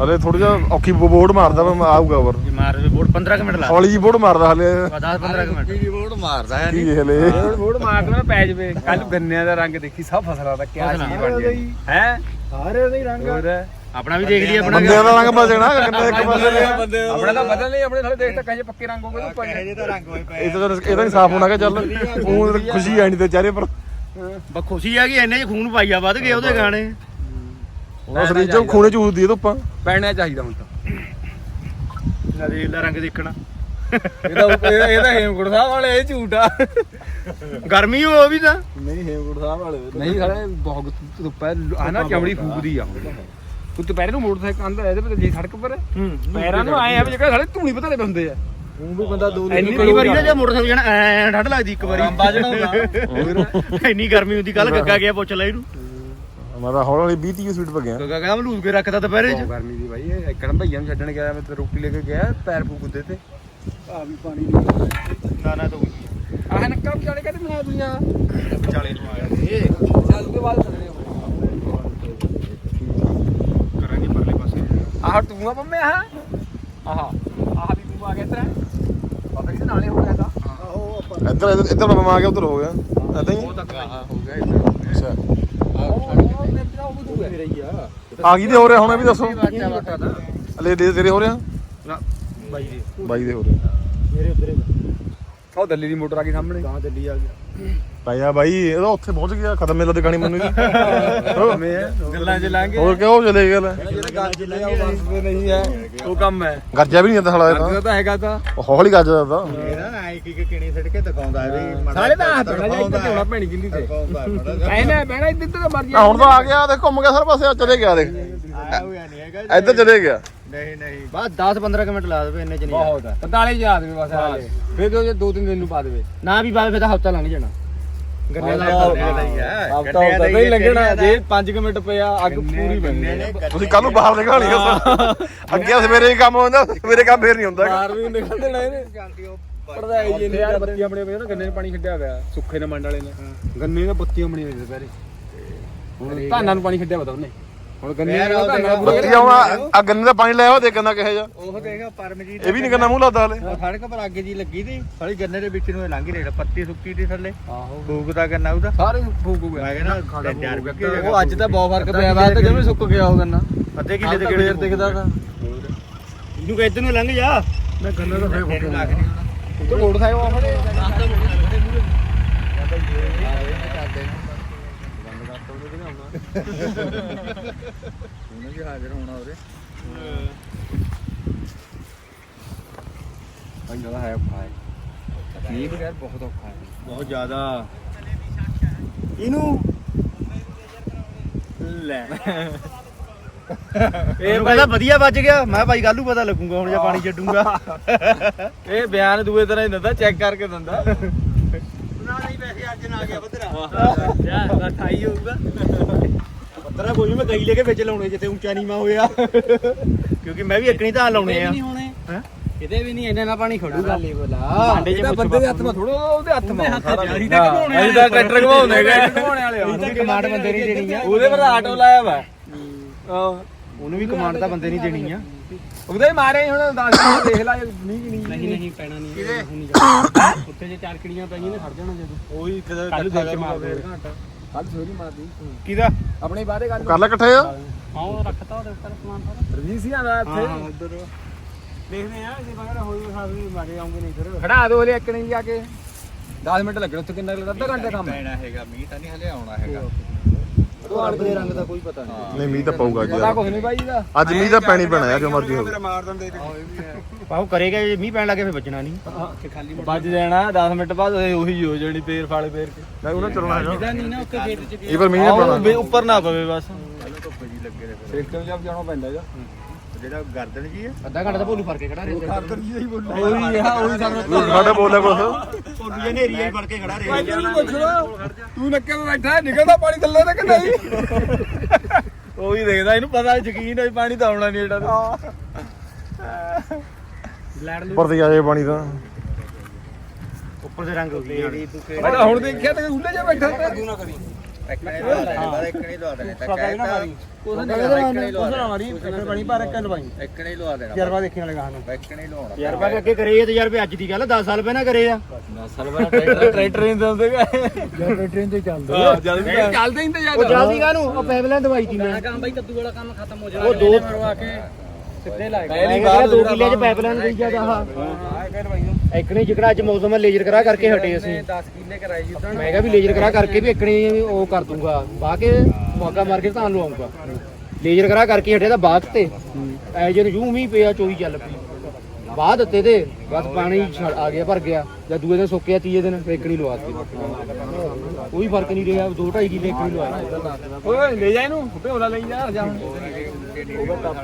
ਹਲੇ ਥੋੜੀ ਜਿਹਾ ਔਖੀ ਬੋਰਡ ਮਾਰਦਾ ਮੈਂ ਆਊਗਾ ਵਰ ਜੀ ਮਾਰ ਦੇ ਬੋਰਡ 15 ਕੁ ਮਿੰਟ ਲਾ। ਹੌਲੀ ਜੀ ਬੋਰਡ ਮਾਰਦਾ ਹਲੇ। 10 15 ਕੁ ਮਿੰਟ। ਬੋਰਡ ਮਾਰਦਾ ਹੈ ਕੀ ਹਲੇ। ਰੋੜ ਮਾਰ ਕੇ ਨਾ ਪੈ ਜਵੇ। ਕੱਲ ਗੰਨਿਆਂ ਦਾ ਰੰਗ ਦੇਖੀ ਸਭ ਫਸਲਾਂ ਦਾ ਕਿਆ ਚੀਜ਼ ਬਣ ਜਾਈ ਹੈ। ਸਾਰੇ ਨਹੀਂ ਰੰਗ ਹੋਰ? ਆਪਣਾ ਵੀ ਦੇਖ ਲਈ ਆਪਣਾ ਬੰਦਿਆਂ ਦਾ ਰੰਗ ਬਦਲ ਜਾਣਾ ਕਿੰਨੇ ਇੱਕ ਪਾਸੇ ਦੇ ਆਪਣਾ ਤਾਂ ਬਦਲ ਨਹੀਂ ਆਪਣੇ ਥਲੇ ਦੇਖ ਤਾਂ ਕਹੇ ਪੱਕੇ ਰੰਗ ਹੋ ਗਏ ਉੱਪਰ ਇਹ ਤਾਂ ਇਹਦਾ ਨਹੀਂ ਸਾਫ਼ ਹੋਣਾ ਕਿ ਚੱਲ ਉਹ ਖੁਸ਼ੀ ਆਣੀ ਤੇ ਚਿਹਰੇ ਪਰ। ਬਸ ਖੁਸ਼ੀ ਆ ਕਿ ਇੰਨੇ ਖੂਨ ਪਾਈਆ ਵੱਧ ਗਏ ਉਹਦੇ ਗਾਣੇ। ਉਹਦਾ ਸਰੀਰ ਚੋਂ ਖੂਨੇ ਚੂਸਦੀ ਇਹ ਧੁੱਪਾਂ। ਪੈਣਾ ਚਾਹੀਦਾ ਹੁਣ ਤਾਂ। ਨਦੀਲ ਦਾ ਰੰਗ ਦੇਖਣਾ। ਇਹਦਾ ਇਹਦਾ ਹੇਮਕੁੜ ਸਾਹਿਬ ਵਾਲੇ ਇਹ ਝੂਠਾ ਗਰਮੀ ਹੋ ਉਹ ਵੀ ਤਾਂ। ਨਹੀਂ ਹੇਮਕੁੜ ਸਾਹਿਬ ਵਾਲੇ। ਨਹੀਂ ਸਾਲੇ ਬਹੁਤ ਧੁੱਪ ਹੈ ਆ ਨਾ ਚਮੜੀ ਫੂਕਦੀ ਆ। ਤੂੰ ਦੁਪਹਿਰੇ ਨੂੰ ਮੋਟਰਸਾਈਕਲ ਆਂਦਾ ਇਹਦੇ ਪਰ ਜੀ ਸੜਕ ਪਰ। ਪੈਰਾਂ ਨੂੰ ਆਏ ਆ ਵੀ ਜਿਹੜਾ ਸਾਲੇ ਧੂਣੀ ਪਤਾ ਦੇ ਹੁੰਦੇ ਆ। ਉਹ ਵੀ ਬੰਦਾ ਦੋ ਇੰਨੀ ਕਈ ਵਾਰੀ ਨਾ ਜੇ ਮੋਟਰਸਾਈਕਲ ਜਾਣਾ ਐ ਠੰਡ ਲੱਗਦੀ ਇੱਕ ਵਾਰੀ। ਬਾਜਣਾ ਹੁੰਦਾ। ਇੰਨੀ ਗਰਮੀ ਹੁੰਦੀ ਕੱਲ ਗੱਗਾ ਗਿਆ ਪੁੱਛ ਲੈ ਇਹਨੂੰ। ਮੈਂ ਤਾਂ ਹੌਲੀ ਹੌਲੀ 20 30 ਸਪੀਡ ਪਰ ਗਿਆ ਗੱਗਾ ਕਹਿੰਦਾ ਮਲੂਸ ਕੇ ਰੱਖਦਾ ਦੁਪਹਿਰੇ ਚ। ਗਰਮੀ ਦੀ ਬਾਈ ਇਹ ਇੱਕਣ ਭਈਆ ਨੂੰ ਛੱਡਣ ਗਿਆ ਮੈਂ ਤੇ ਰੋਟੀ ਲੈ ਕੇ ਗਿਆ ਪੈਰ ਫੂਕਦੇ ਤੇ। ਆ ਵੀ ਪਾਣੀ ਨਾ ਨਾ ਤੂੰ ਆਹ ਨੱਕਾ ਵਿਚਾਲੇ ਕਹਿੰਦੇ ਮੈਂ ਦੁਨੀਆ। ਵਿਚਾਲੇ ਨੂੰ ਆ ਗਿਆ ਚੱਲ ਉਹਦੇ ਬਾਅਦ ਛੱਡਣੇ ਕਰਾਂਗੇ ਪਰਲੇ ਪਾਸੇ ਆਹ ਤੂੰ ਆ ਬੰਮੇ ਆਹ ਆਹ ਆਹ ਵੀ ਤੂੰ ਆ ਗਿਆ ਤੇਰਾ ਪਤਾ ਨਹੀਂ ਨਾਲੇ ਹੋ ਗਿਆ ਤਾਂ। ਇੱਧਰ ਇੱਧਰ- ਇੱਧਰ ਮੈਂ ਆ ਗਿਆ ਉਧਰ ਹੋ ਗਿਆ। ਐਦਾਂ ਹੀ? ਹੋ ਗਿਆ ਇੱਧਰ। ਅੱਛਾ। ਉਹ ਮੇਰਾ ਉਹ ਤੂੰ ਹੈ ਮੇਰਾ ਹੀ ਆ। ਆ ਗਈ ਦੇ ਹੋ ਰਿਹਾ ਹੁਣ ਇਹ ਵੀ ਦੱਸੋ। ਬਾਟਾ ਦਾ? ਹਲੇ ਦੇ ਤੇਰੇ ਹੋ ਰਿਹਾ? ਬਾਈ ਜੀ ਬਾਈ ਦੇ ਹੋ ਰਿਹਾ। ਮੇਰੇ ਉਧਰੇ ਉਹ ਦਿੱਲੀ ਦੀ ਮੋਟਰ ਆ ਗਈ ਸਾਹਮਣੇ। ਗਾਂ ਦਿੱਲੀ ਆ ਗਿਆ। ਪਾਇਆ ਬਾਈ ਇਹਦਾ ਉੱਥੇ ਪਹੁੰਚ ਗਿਆ ਖਤਮ ਮੇਲਾ ਦਿਖਾਣੀ ਮੈਨੂੰ ਜੀ ਗੱਲਾਂ ਚ ਲਾਂਗੇ ਹੋਰ ਕਿਉਂ ਚਲੇ ਗਿਆ ਲੈ? ਜਿਹੜੇ ਗਾਂ ਚ ਲੈ ਉਹ ਬਸ ਤੇ ਨਹੀਂ ਹੈ। ਉਹ ਕੰਮ ਹੈ। ਗਰਜਾ ਵੀ ਨਹੀਂ ਜਾਂਦਾ ਸਾਲਾ ਇਹਦਾ। ਅੱਗੇ ਤਾਂ ਹੈਗਾ ਤਾਂ। ਉਹ ਹੌਲੀ ਗੱਜਦਾ ਤਾਂ ਇਹਦਾ ਨਾ ਇੱਕ ਇੱਕ ਕਿਣੀ ਛੱਡ ਕੇ ਦਿਖਾਉਂਦਾ ਹੈ। ਵੀ ਸਾਰੇ ਦਾ ਹੱਥ ਬਣਾ ਜਾ ਇੱਥੇ ਝੋਲਾ ਪੈਣੀ ਕਿੰਨੀ ਤੇ। ਐਨੇ ਬਹਿਣਾ ਇੱਧਰ ਤੇ ਮਰਜ਼ੀ ਆ ਹੁਣ ਤਾਂ ਆ ਗਿਆ ਦੇਖ ਘੁੰਮ ਗਿਆ ਸਾਰੇ ਪਾਸੇ ਆ ਚਲੇ ਗਿਆ ਦੇਖ। ਆਇਆ ਹੋਇਆ ਨਹੀਂ ਹੈਗਾ ਇੱਧਰ ਚਲੇ ਗਿਆ। ਨਹੀਂ ਨਹੀਂ। ਬਸ 10 15 ਮਿੰਟ ਲਾ ਦੇਵੇ ਇੰਨੇ ਚ ਨਹੀਂ ਬਹੁਤ ਹੈ। 45 ਯਾਦ ਵੀ ਬਸ ਹਾਲੇ ਫਿਰ ਦੋ ਦੋ ਤਿੰਨ ਦਿਨ ਨੂੰ ਪਾ ਦੇਵੇ। ਨਾ ਵੀ ਬਾਅਦ ਫਿਰ ਤਾਂ ਹਫਤਾ ਲੰਘ ਜਾਣਾ। ਗੰਨੇ ਦਾ ਹਫਤਾ ਦਾ ਹੀ ਹੈ ਹਫਤਾ ਹਫਤਾ ਨਹੀਂ ਲੱਗਣਾ ਜੇ 5 ਮਿੰਟ ਪਿਆ ਅੱਗ ਪੂਰੀ ਬਣਨੀ ਤੁਸੀਂ ਕੱਲ ਨੂੰ ਬਾਹਰ ਨਿਕਲ ਨਹੀਂ ਅੱਗੇ ਸਵੇਰੇ ਹੀ ਕੰਮ ਹੁੰਦਾ ਸਵੇਰੇ ਕੰਮ ਫੇਰ ਨਹੀਂ ਹੁੰਦਾ। ਬਾਹਰ ਵੀ ਨਿਕਲ ਦੇਣਾ ਇਹਨੇ। ਪੜਦਾ ਹੈ ਜੀ ਨੇ ਯਾਰ ਬੱਤੀਆਂ ਨਾ ਗੰਨੇ ਪਾਣੀ ਛੱਡਿਆ ਹੋਇਆ ਸੁੱਖੇ ਨੇ ਮੰਡ ਵਾਲੇ ਨੇ। ਗੰਨੇ ਦੀਆਂ ਬੱਤੀਆਂ ਬਣੀਆਂ ਹੋਈਆਂ ਦੁਪਹਿਰੇ। ਹੁਣ ਧਾਨਾਂ ਨੂੰ ਪਾਣੀ ਛੱਡਿਆ ਪਤਾ ਉਹਨੇ। ਹੁਣ ਗੰਨੇ ਦਾ ਧਾਨਾਂ ਦਾ ਬੱਤੀ ਆਉਣਾ ਆ ਗੰਨੇ ਦਾ ਪਾਣੀ ਲੈ ਆਵਾ ਦੇ ਕਹਿੰਦਾ ਕਿਹੋ ਜਿਹਾ ਉਹ ਦੇਖ ਪਰਮਜੀਤ ਇਹ ਵੀ ਨਹੀਂ ਕਰਨਾ ਮੂੰਹ ਲਾਦਾ ਹਲੇ। ਸੜਕ ਪਰ ਅੱਗੇ ਜੀ ਲੱਗੀ ਤੀ ਸਾਲੀ ਗੰਨੇ ਦੇ ਵਿੱਚ ਨੂੰ ਇਹ ਲੰਘ ਹੀ ਰਿਹਾ ਪੱਤੀ ਸੁੱਕੀ ਤੀ ਥੱਲੇ। ਆਹੋ। ਫੂਕਦਾ ਗੰਨਾ ਉਹਦਾ। ਸਾਰੇ ਫੂਕ ਗਿਆ। ਮੈਂ ਕਹਿੰਦਾ ਤਿੰਨ ਚਾਰ ਵਿਕੇ ਉਹ ਅੱਜ ਤਾਂ ਬਹੁਤ ਫ਼ਰਕ ਪਿਆ ਵਾ ਤੇ ਜਿਵੇਂ ਸੁੱਕ ਗਿਆ ਉਹ ਗੰਨਾ। ਅੱਧੇ ਕਿੱਲੇ ਦੇ ਗੇੜੇ ਦਿਖਦਾ ਤਾਂ ਇਹਨੂੰ ਕਿ ਇੱਧਰ ਨੂੰ ਲੰਘ ਜਾ। ਮੈਂ ਗੰਨਾ ਦਾ ਫੇਰ ਫੁੱਕ ਤੂੰ ਮੋਟਰਸਾਈਕਲ ਆ ਫੜੇ ਉਹਨੇ ਵੀ ਹਾਜ਼ਰ ਹੋਣਾ ਉਹਦੇ ਪੰਜ ਦਾ ਹੈ ਔਖਾ ਹੈ। ਨਹੀਂ ਬਗੈਰ ਬਹੁਤ ਔਖਾ ਹੈ। ਬਹੁਤ ਜ਼ਿਆਦਾ। ਇਹਨੂੰ? ਲੈ। ਇਹ ਕਹਿੰਦਾ ਵਧੀਆ ਵੱਜ ਗਿਆ। ਮੈਂ ਭਾਈ ਕੱਲੂ ਪਤਾ ਲੱਗੂਗਾ ਹੁਣ ਜੇ ਪਾਣੀ ਛੱਡੂਗਾ। ਇਹ ਬਿਆਨ ਦੂਏ ਤਰ੍ਹਾਂ ਹੀ ਦਿੰਦਾ ਚੈੱਕ ਕਰਕੇ ਦਿੰਦਾ। ਨਾ ਨਹੀਂ ਵੈਸੇ ਅੱਜ ਨਾ ਗਿਆ ਬਦਰਾ ਯਾ 28 ਹੋਊਗਾ। ਬਦਰਾ ਕੋਈ ਮੈਂ ਕਈ ਲੈ ਕੇ ਵਿੱਚ ਲਾਉਣੇ ਜਿੱਥੇ ਉੱਚਾ ਨੀਵਾ ਹੋਇਆ। ਕਿਉਂਕਿ ਮੈਂ ਵੀ ਇੱਕਣੀ ਤਾਂ ਲਾਉਣੇ ਆ। ਹੋਣੇ। ਹੈਂ? ਇਹਦੇ ਵੀ ਨਹੀਂ ਇੰਨਾ ਨਾ ਪਾਣੀ ਖੜੂਗਾ। ਲੈ ਬੋਲਾ ਭਾਂਡੇ 'ਚ ਇਹਦਾ ਪੁੱਛ ਬੰਦੇ ਦੇ ਹੱਥ ਮਾ ਥੋੜਾ ਉਹਦੇ ਹੱਥ ਮਾ ਅਸੀਂ ਤਾਂ ਘਮਾਉਣੇ ਅਸੀਂ ਤਾਂ ਟਰੈਕਟਰ ਘਮਾਉਂਦੇ ਗਏ ਘਮਾਉਣੇ ਵਾਲੇ ਉਹਨੂੰ ਵੀ ਕਮਾਂਡ ਬੰਦੇ ਨਹੀਂ ਦੇਣੀ ਆ। ਉਹਦੇ ਪਰ ਆਟੋ ਲਾਇਆ ਵਾ। ਉਹਨੂੰ ਵੀ ਕਮਾਂਡ ਤਾਂ ਬੰਦੇ ਨਹੀਂ ਦੇਣੀ ਆ। ਉਹਦੇ ਹੀ ਮਾਰੇ ਹੁਣ 10 ਮਿੰਟ ਦੇਖ ਲਾ ਨਹੀਂ ਕਿ ਨਹੀਂ ਨਹੀਂ। ਨਹੀਂ ਪੈਣਾ ਨਹੀਂ ਕਿਹਦੇ? ਉੱਥੇ ਜੇ ਚਾਰ ਕਿੜੀਆਂ ਪਈਆਂ ਨੇ ਖੜ ਜਾਣਾ ਜਦੋਂ। ਉਹੀ ਕੱਲ ਦਿਲ ਚ ਮਾਰ ਦੇ ਕੱਲ ਸੋਰੀ ਮਾਰਦੀ ਕਿਹਦਾ? ਆਪਣੇ ਬਾਰੇ ਗੱਲ ਕਰ ਲੈ ਇਕੱਠੇ ਆ ਹਾਂ ਉਹ ਰੱਖਤਾ ਉਹਦੇ ਉੱਪਰ ਸਮਾਨ ਸਾਰਾ। ਸਰਵਿਸ ਹੀ ਆਂਦਾ ਇੱਥੇ। ਉਧਰ। ਦੇਖਦੇ ਆ ਜੇ ਮਗਰ ਹੋਈ ਸਾਰੀ ਮਾਰੇ ਆਉਂਗੇ ਨਹੀਂ ਫਿਰ। ਖੜਾ ਦੋ ਹਲੇ ਇੱਕ ਨਹੀਂ ਜਾ ਕੇ। 10 ਮਿੰਟ ਲੱਗਣੇ ਉੱਥੇ ਕਿੰਨਾ ਲੱਗਦਾ? ਅੱਧਾ ਘੰਟਾ ਕੰਮ ਹੈ। ਪੈਣਾ ਹੈਗਾ ਮੀਂਹ ਤਾਂ ਨਹੀਂ ਹਲੇ ਆਉਣਾ ਹੈਗਾ। ਉਹ ਦੇ ਰੰਗ ਦਾ ਕੋਈ ਪਤਾ ਨਹੀਂ। ਨਹੀਂ ਮੀਂਹ ਤਾਂ ਪਊਗਾ ਅੱਜ ਪਤਾ ਯਾਰ ਕੁਝ ਨਹੀਂ ਬਾਈ ਦਾ ਅੱਜ ਮੀਂਹ ਤਾਂ ਪੈਣੀ ਪੈਣਾ ਜੋ ਮਰਜ਼ੀ ਹੋਵੇ। ਮਾਰ ਦਿੰਦੇ ਪਾਉ ਕਰੇਗਾ ਜੇ ਮੀਂਹ ਪੈਣ ਲੱਗੇ ਫਿਰ ਬਚਣਾ ਨਹੀਂ। ਵੱਜ ਜਾਣਾ 10 ਮਿੰਟ ਬਾਅਦ ਉਹੀ ਹੋ ਜਾਣੀ ਪੇਰ ਫਾਲੇ ਪੇਰ ਕੇ। ਨਹੀਂ ਉਹਨਾਂ ਚੱਲਣਾ ਨਹੀਂ ਨਾ ਉੱਥੇ ਖੇਤ ਚ ਇਹ ਪਰ ਮੀਂਹ ਪੈਣਾ। ਉੱਪਰ ਨਾ ਪਵੇ ਬਸ। ਸਿਸਟਮ ਜਬ ਜਾਣਾ ਪੈਂਦਾ ਇਹਦਾ ਜਿਹੜਾ ਗਰਦਨ ਜੀ ਹੈ ਅੱਧਾ ਘੰਟਾ ਤਾਂ ਭੋਲੂ ਫੜ ਕੇ ਖੜਾ ਰਿਹਾ ਗਰਦਨ ਜੀ ਹੀ ਬੋਲਦਾ ਉਹੀ ਆ ਉਹੀ ਸਾਨੂੰ ਸਾਡਾ ਬੋਲਿਆ ਕੁਛ? ਭੋਲੂ ਜੇ ਨੇਰੀ ਆਈ ਫੜ ਕੇ ਖੜਾ ਰਿਹਾ ਤੈਨੂੰ ਪੁੱਛਦਾ ਤੂੰ ਨੱਕੇ 'ਤੇ ਬੈਠਾ ਹੈ, ਨਿਕਲਦਾ ਪਾਣੀ ਥੱਲੇ ਤੇ ਕਿ ਨਹੀਂ? ਉਹੀ ਦੇਖਦਾ ਇਹਨੂੰ ਪਤਾ ਯਕੀਨ ਹੈ ਪਾਣੀ ਤਾਂ ਆਉਣਾ ਨਹੀਂ ਏਡਾ ਉੱਪਰ ਤੇ ਆ ਜਾਏ ਪਾਣੀ ਤਾਂ। ਉੱਪਰ ਦੇ ਰੰਗ ਹੋ ਗਈ ਹੁਣ ਦੇਖਿਆ ਤੇ ਖੁੱਲੇ ਜਾ ਬੈਠਾ ਤੇ। ਤੂੰ ਨਾ ਕਰੀ ਇੱਕ ਨਹੀਂ ਲਵਾ ਦੇਣੇ ਬਾਅਦ ਇੱਕ ਨਹੀਂ ਲਵਾ ਦੇਣੇ ਤਾਂ ਪਤਾ ਹੀ ਨਾ ਕਹਿਤਾ ਮਾਰੀ ਕੁਛ ਨਹੀਂ ਉਹਦਾ ਇੱਕ ਨਹੀਂ ਲਵਾ ਨਾ ਮਾਰੀ ਫਿਰ ਬਣੀ ਪਰ ਇੱਕ ਲਵਾਈ। ਦੇਣਾ ਇੱਕ ਨਹੀਂ ਲਵਾ ਦੇਣਾ। ਜਰਵਾ ਦੇਖਣ ਵਾਲੇ ਨਹੀਂ ਲਵਾਉਣਾ। ਤਜਰਬਾ ਅੱਗੇ ਕਰੇ ਤੇ ਯਾਰ ਵੀ ਅੱਜ ਦੀ ਗੱਲ 10 ਸਾਲ ਪਹਿਲਾਂ ਕਰੇ ਆ। ਟਰੈਕਟਰ ਨਹੀਂ ਦਿੰਦੇ ਯਾਰ ਟ੍ਰੇਨ ਤੇ ਚੱਲਦੇ। ਹਾਂ ਜਲਦੀ ਚੱਲਦੇ। ਹੀ ਤੇ ਉਹ ਜਲਦੀ ਕਾਹਨੂੰ? ਉਹ ਪੈਪਲਾਈਨ ਦਵਾਈ ਤੀ ਮੈਂ। ਕੰਮ ਬਾਈ ਕੱਦੂ ਵਾਲਾ ਕੰਮ ਖਤਮ ਹੋ ਉਹ ਦੋ ਮਰਵਾ ਕੇ ਸਿੱਧੇ ਲਾਏ। ਪਹਿਲੀ ਵਾਰ ਦੋ ਕਿੱਲੇ ਚ ਪਾਈਪਲਾਈਨ ਗਈ ਜ਼ਿਆਦਾ ਆਹ। ਹਾਂ ਇਹ ਲਵਾਈ ਨੂੰ ਇਕਣੇ ਜਿਕੜਾ ਅੱਜ ਮੌਸਮ ਹੈ ਲੇਜ਼ਰ ਕਰਾ ਕਰਕੇ ਹਟੇ ਅਸੀਂ। 10 ਕਿੱਲੇ ਕਰਾਈ ਜੀ ਉਦੋਂ ਮੈਂ ਕਿਹਾ ਵੀ ਲੇਜ਼ਰ ਕਰਾ ਕਰਕੇ ਵੀ ਇਕਣੇ ਉਹ ਕਰ ਦੂੰਗਾ। ਕੇ ਮੌਕਾ ਮਾਰ ਕੇ ਤਾਂ ਲਵਾਉਂਗਾ ਲੇਜ਼ਰ ਕਰਾ ਕਰਕੇ ਹਟੇ ਤਾਂ ਬਾਗ ਤੇ। ਐ ਜੇ ਜੂ ਮੀਂਹ ਪਿਆ ਚੋਈ ਚੱਲ ਪਈ। ਬਾਹ ਦਿੱਤੇ ਤੇ ਬਸ ਪਾਣੀ ਛੜ ਆ ਗਿਆ ਭਰ ਗਿਆ। ਜਦ ਦੂਏ ਦਿਨ ਸੁੱਕਿਆ ਤੀਏ ਦਿਨ ਫਿਰ ਇਕਣੀ ਲਵਾਤੀ ਕੋਈ ਫ਼ਰਕ ਨਹੀਂ ਰਿਹਾ 2 2.5 ਕਿੱਲੇ ਇਕਣੀ ਲਵਾਇਆ ਓਏ ਲੈ ਜਾ ਇਹਨੂੰ ਭੇਉਲਾ ਲਈ ਜਾ ਜਾ।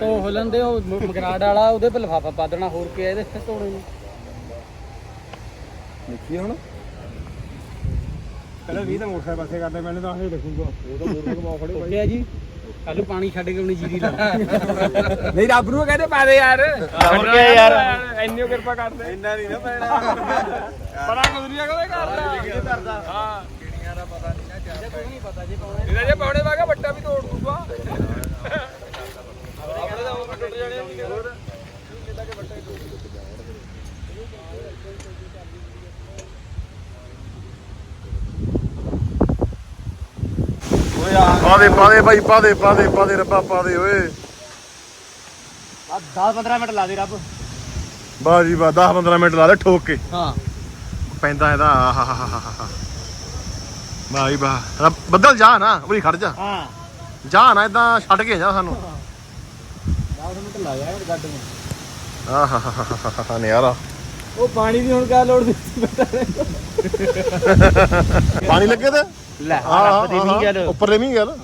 ਤੋਂ ਹੁਲਣ ਦੇ ਉਹ ਮਗਰਾੜ ਵਾਲਾ ਉਹਦੇ ਤੇ ਲਫਾਫਾ ਪਾ ਦੇਣਾ ਹੋਰ ਕੀ ਇਹਦੇ ਤੇ ਤੋੜੇ ਨੂੰ। ਦੇਖੀ ਹੁਣ। ਪਹਿਲਾਂ 20 ਤਾਂ ਮੋਟਰਸਾਈਕਲ ਪਾਸੇ ਕਰਦੇ ਮੈਨੂੰ ਤਾਂ ਇਹ ਦੇਖੂਗਾ। ਉਹ ਤਾਂ ਜੀ। ਕੱਲ ਪਾਣੀ ਛੱਡ ਕੇ ਆਪਣੀ ਜੀਰੀ ਲਾ ਨਹੀਂ ਰੱਬ ਨੂੰ ਕਹਿੰਦੇ ਪਾ ਦੇ ਯਾਰ। ਹੋਰ ਕੀ ਯਾਰ? ਇੰਨੀ ਕਿਰਪਾ ਕਰਦੇ। ਇੰਨਾ ਨਹੀਂ ਨਾ ਪੈਣਾ। ਪਰਾਂ ਗੁਜ਼ਰੀਆ ਕਦੇ ਕਰਦਾ ਹਾਂ। ਕਿਹੜੀਆਂ ਦਾ ਪਤਾ ਨਹੀਂ ਨਾ ਚੱਲ ਕੋਈ ਨਹੀਂ ਪਤਾ ਜੀ ਪਾਉਣੇ ਇਹਦਾ ਜੇ ਪਾਉਣੇ ਵਾਗਾ ਵੱਟਾ ਵੀ ਤੋੜ ਦੂਗਾ। ਆਪਣੇ ਤਾਂ ਉਹ ਟੁੱਟ ਜਾਣੇ ਹੋਰ ਪਾ ਦੇ ਪਾ ਦੇ ਭਾਈ ਪਾ ਦੇ ਪਾ ਦੇ ਪਾ ਦੇ ਰੱਬਾ ਪਾ ਦੇ ਓਏ 10 15 ਮਿੰਟ ਲਾ ਦੇ ਰੱਬ। ਵਾਹ ਜੀ ਵਾਹ 10 15 ਮਿੰਟ ਲਾ ਲੈ ਠੋਕ। ਕੇ ਹਾਂ। ਪੈਂਦਾ ਇਹਦਾ ਆਹਾਹਾਹਾਹਾ। ਵਾਹ ਜੀ ਵਾਹ। ਰੱਬ ਬੱਦਲ ਜਾ ਨਾ ਉਰੀ ਖੜ ਜਾ। ਹਾਂ। ਜਾ ਨਾ ਇਦਾਂ ਛੱਡ ਕੇ ਜਾ ਸਾਨੂੰ। 10 ਮਿੰਟ ਲਾ ਯਾਰ ਗੱਡ ਨੂੰ। ਨਿਆਰਾ। ਉਹ ਪਾਣੀ ਦੀ ਹੁਣ ਕਾ ਲੋੜ ਦਿੱਤੀ ਪਾਣੀ ਲੱਗੇ ਤੇ? ਲੈ ਹਾਂ ਰੱਬ ਦੇ ਵੀ ਗੱਲ। ਉੱਪਰ ਦੇ ਵੀ ਗੱਲ।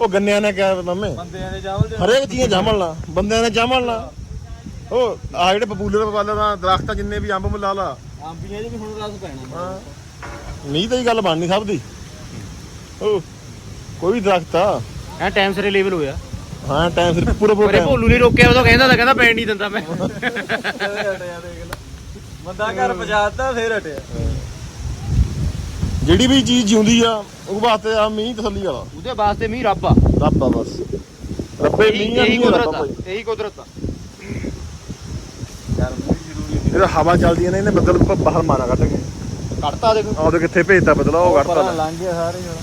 ਉਹ ਗੰਨਿਆਂ ਨੇ ਕਿਹਾ ਮੰਮੇ ਬੰਦਿਆਂ ਦੇ ਚਾਵਲ ਹਰੇਕ ਚੀਜ਼ ਜਾਮਣ ਲਾ ਬੰਦਿਆਂ ਨੇ ਜਾਮਣ ਲਾ ਉਹ ਆ ਜਿਹੜੇ ਪਪੂਲਰ ਵਾਲਾ ਦਾ ਦਰਖਤਾਂ ਜਿੰਨੇ ਵੀ ਅੰਬ ਲਾ ਲਾ। ਆਂਬੀਆਂ ਜੀ ਵੀ ਹੁਣ ਰਸ ਪੈਣਾ। ਹਾਂ। ਮੀਂਹ ਤਾਂ ਹੀ ਗੱਲ ਬਣਨੀ ਸਭ ਦੀ। ਉਹ ਕੋਈ ਵੀ ਦਰਖਤ ਆ। ਐ ਟਾਈਮ ਸਿਰੇ ਲੈਵਲ ਹੋਇਆ। ਹਾਂ ਟਾਈਮ ਸਿਰ ਪੂਰਾ ਪੂਰਾ। ਭੋਲੂ ਨੇ ਰੋਕਿਆ ਉਦੋਂ ਕਹਿੰਦਾ ਤਾਂ ਕਹਿੰਦਾ ਪੈਣ ਨਹੀਂ ਦਿੰਦਾ ਮੈਂ। ਬੰਦਾ ਘਰ ਪਹੁੰਚਾਤਾ ਫੇਰ ਹਟਿਆ। ਜਿਹੜੀ ਵੀ ਚੀਜ਼ ਜਿਉਂਦੀ ਆ ਉਹ ਵਾਸਤੇ ਆ ਮੀਂਹ ਤਸੱਲੀ ਵਾਲਾ। ਉਹਦੇ ਵਾਸਤੇ ਮੀਂਹ ਰੱਬ ਆ। ਰੱਬ ਆ ਬਸ। ਰੱਬੇ ਮੀਂਹ ਆ ਇਹੀ ਮੀਂਹ ਆ ਕੁਦਰਤ ਰੱਬ ਆ। ਆ ਭਾਈ। ਇਹੀ ਕੁਦਰਤ ਆ। ਇਹਦਾ ਹਵਾ ਚੱਲਦੀ ਨੇ ਇਹਨੇ ਬੱਦਲ ਬ- ਬਾਹਰ ਮਾਰਾ ਕੱਢ ਕੇ। ਕੱਢਤਾ ਦੇਖ। ਆਹ ਉਹਦੇ ਕਿੱਥੇ ਭੇਜਤਾ ਬਦਲਾ ਉਹ ਕੱਢਤਾ ਲੈ। ਲੰਘ ਗਏ ਸਾਰੇ ਹੁਣ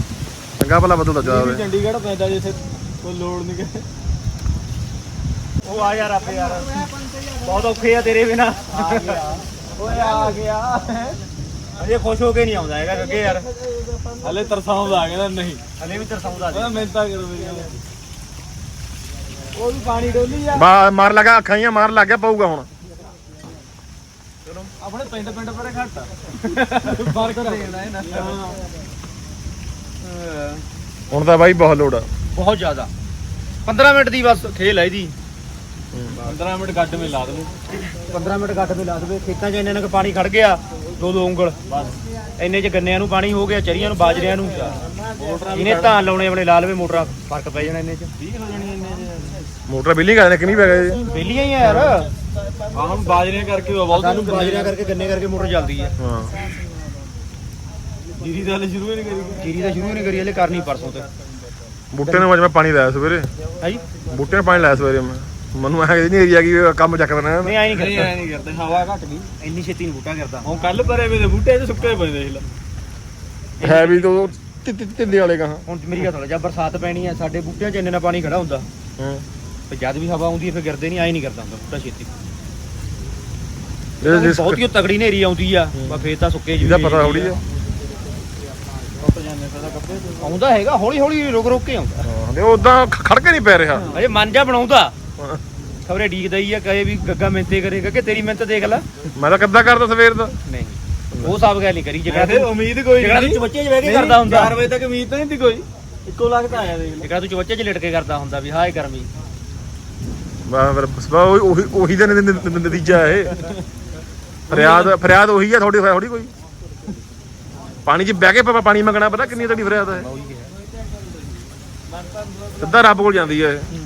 ਚੰਗਾ ਭਲਾ ਬਦਲ ਦਾ ਜਾਵੇ ਚੰਡੀਗੜ੍ਹ ਪੈਂਦਾ ਜਿੱਥੇ ਕੋਈ ਲੋੜ ਨਹੀਂ ਕਿ ਉਹ ਆ ਯਾਰ ਆਪੇ ਯਾਰ। ਬਹੁਤ ਔਖੇ ਆ ਤੇਰੇ ਬਿਨਾ। ਓਏ ਆ ਗਿਆ। ਅਜੇ ਖੁਸ਼ ਹੋ ਕੇ ਨਹੀਂ ਆਉਂਦਾ ਹੈਗਾ ਅੱਗੇ ਯਾਰ ਹਲੇ ਤਰਸਾਉਂਦਾ ਆ ਗਿਆ ਨਹੀਂ। ਹਲੇ ਵੀ ਤਰਸਾਉਂਦਾ ਉਹਦਾ ਮਿਹਨਤਾਂ ਕਰੋ ਮੇਰੀਆਂ ਉਹ ਵੀ ਪਾਣੀ ਡੋਲੀ ਆ। ਬਾ ਮਾਰ ਲਗਾ ਅੱਖਾਂ ਹੀ ਮਾਰ ਲੱਗ ਗਿਆ ਪਊਗਾ ਹੁਣ। ਆਪਣੇ ਪਿੰਡ ਪਿੰਡ ਪਰੇ ਘੱਟ ਆ। ਫ਼ਰਕ ਦੇਣਾ ਇਹਨਾਂ ਹੁਣ ਤਾਂ ਬਾਈ ਬਹੁਤ ਲੋੜ ਆ। ਬਹੁਤ ਜ਼ਿਆਦਾ। 15 ਮਿੰਟ ਦੀ ਬਸ ਖੇਲ ਹੈ ਇਹਦੀ। 15 ਮਿੰਟ ਗੱਡ ਮੇ ਲਾ ਦਵੇ 15 ਮਿੰਟ ਗੱਡ ਤੇ ਲਾ ਦੇਵੇ। ਖੇਤਾਂ 'ਚ ਇੰਨੇ ਨਾਲ ਪਾਣੀ ਖੜ ਗਿਆ ਦੋ ਦੋ ਉਂਗਲ। ਬਸ। ਇੰਨੇ 'ਚ ਗੰਨਿਆਂ ਨੂੰ ਪਾਣੀ ਹੋ ਗਿਆ ਚਰੀਆਂ ਨੂੰ ਬਾਜਰਿਆਂ ਨੂੰ। ਇਹਨੇ ਧਾਨ ਲਾਉਣੇ ਆਪਣੇ ਲਾ ਲਵੇ ਮੋਟਰਾਂ ਫ਼ਰਕ ਪੈ ਜਾਣਾ ਇੰਨੇ 'ਚ। ਮੋਟਰ ਬਿੱਲੀ ਕਰਦੇ ਕਿ ਨਹੀਂ ਪੈ ਗਏ ਵਿਹਲੀਆਂ ਹੀ ਆ ਯਾਰ। ਆਹ ਹੁਣ ਬਾਜਰੀਆਂ ਕਰਕੇ ਉਹ ਬਹੁਤ ਸਾਨੂੰ ਬਾਜਰਿਆਂ ਕਰਕੇ ਗੰਨੇ ਕਰਕੇ ਮੋਟਰ ਚੱਲਦੀ ਆ। ਹਾਂ। ਜੀਰੀ ਦਾ ਹਲੇ ਸ਼ੁਰੂ ਹੀ ਨਹੀਂ ਕਰੀ ਜੀਰੀ ਤਾਂ ਸ਼ੁਰੂ ਨਹੀਂ ਕਰੀ ਹਲੇ ਕਰਨੀ ਪਰਸੋਂ ਤੇ। ਬੂਟੇ ਨੂੰ ਅੱਜ ਮੈਂ ਪਾਣੀ ਲਾਇਆ ਸਵੇਰੇ। ਹਾਂਜੀ ਬੂਟੇ ਨੂੰ ਪਾਣੀ ਲਾਇਆ ਸਵੇਰੇ ਮੈਂ। ਮੈਨੂੰ ਐ ਨਹੀਂ ਏਰੀਆ ਕੀ ਕੰਮ ਚੱਕ ਦੇਣਾ। ਨਹੀਂ ਆਈ ਨਹੀਂ ਕਰਦਾ। ਐ ਨਹੀਂ ਕਰਦੇ। ਹਵਾ ਘਟ ਗਈ। ਇੰਨੀ ਛੇਤੀ ਨਹੀਂ ਬੂਟਾ ਕਰਦਾ। ਹੁਣ ਕੱਲ ਭਰੇ ਵੇ ਦੇ ਬੂਟੇ ਚ ਸੁੱਕੇ ਪਏ ਦੇਖ ਲੈ। ਹੈ ਵੀ ਤੋਂ ਤਿੱਲੇ ਵਾਲੇ ਕਹਾਂ ਹੁਣ ਮੇਰੀ ਗੱਲ ਸੁਣ ਜਦ ਬਰਸਾਤ ਪੈਣੀ ਆ ਸਾਡੇ ਬੂਟਿਆਂ 'ਚ ਇੰਨੇ ਨਾਲ ਪਾਣੀ ਖੜਾ ਹੁੰਦਾ। ਹਾਂ। ਤੇ ਜਦ ਵੀ ਹਵਾ ਆਉਂਦੀ ਹੈ ਫਿਰ ਗਿਰਦੇ ਨਹੀਂ ਆਈ ਨਹੀਂ ਕਰਦਾ ਹੁੰਦਾ ਬੂਟਾ ਛੇਤੀ। ਇਹ ਜਿਸ ਬਹੁਤ ਹੀ ਤਗੜੀ ਨੇਰੀ ਆਉਂਦੀ ਆ ਬਸ ਫੇਰ ਤਾਂ ਸੁੱਕੇ ਜਿਹੇ ਇਹਦਾ ਪਤਾ ਥੋੜੀ ਆ। ਆਉਂਦਾ ਹੈਗਾ ਹੌਲੀ ਹੌਲੀ ਰੁਕ ਰੁਕ ਕੇ ਆਉਂਦਾ। ਹਾਂ ਤੇ ਉਦਾਂ ਖੜ ਕੇ ਨਹੀਂ ਪੈ ਰਿਹਾ। ਅਜੇ ਮਨ ਜਾ ਬਣਾਉਂਦਾ। ਖਬਰੇ ਡੀਕਦਾ ਹੀ ਆ ਕਹੇ ਵੀ ਗੱਗਾ ਮਿਹਨਤੇ ਕਰੇਗਾ ਕਿ ਤੇਰੀ ਮਿਹਨਤ ਦੇਖ ਲੈ। ਮੈਂ ਤਾਂ ਕਿੱਦਾਂ ਕਰਦਾ ਸਵੇਰ ਦਾ? ਨਹੀਂ ਉਹ ਸਭ ਗੱਲ ਨਹੀਂ ਕਰੀ ਜਿਹੜਾ ਕਹਿੰਦੇ ਤੂੰ ਉਮੀਦ ਕੋਈ ਜਿਹੜਾ ਤੂੰ ਬੱਚੇ 'ਚ ਬਹਿ ਕੇ ਕਰਦਾ ਹੁੰਦਾ। 4 ਵਜੇ ਤੱਕ ਉਮੀਦ ਤਾਂ ਨਹੀਂ ਸੀ ਕੋਈ। ਇੱਕੋ ਲੱਖ ਤਾਂ ਆਇਆ ਦੇਖ ਲੈ। ਜਿਹੜਾ ਤੂੰ ਚਵੱਚੇ 'ਚ ਲਿਟ ਕੇ ਕਰਦਾ ਹੁੰਦਾ ਵੀ ਹਾਏ ਗਰਮੀ। ਮੈਂ ਫਿਰ ਬਸ ਉਹੀ ਉਹੀ- ਦਾ ਨਤੀਜਾ ਇਹ। ਫਰਿਆਦ ਫਰਿਆਦ ਉਹੀ ਆ ਥੋੜੀ ਥੋੜੀ ਕੋਈ। ਪਾਣੀ 'ਚ ਬਹਿ ਕੇ ਪਾਣੀ ਮੰਗਣਾ ਪਤਾ ਕਿੰਨੀ ਤੜੀ ਫਰਿਆਦ ਹੈ? ਸਿੱਧਾ ਰੱਬ ਕੋਲ ਜਾਂਦੀ ਹੈ ਇਹ।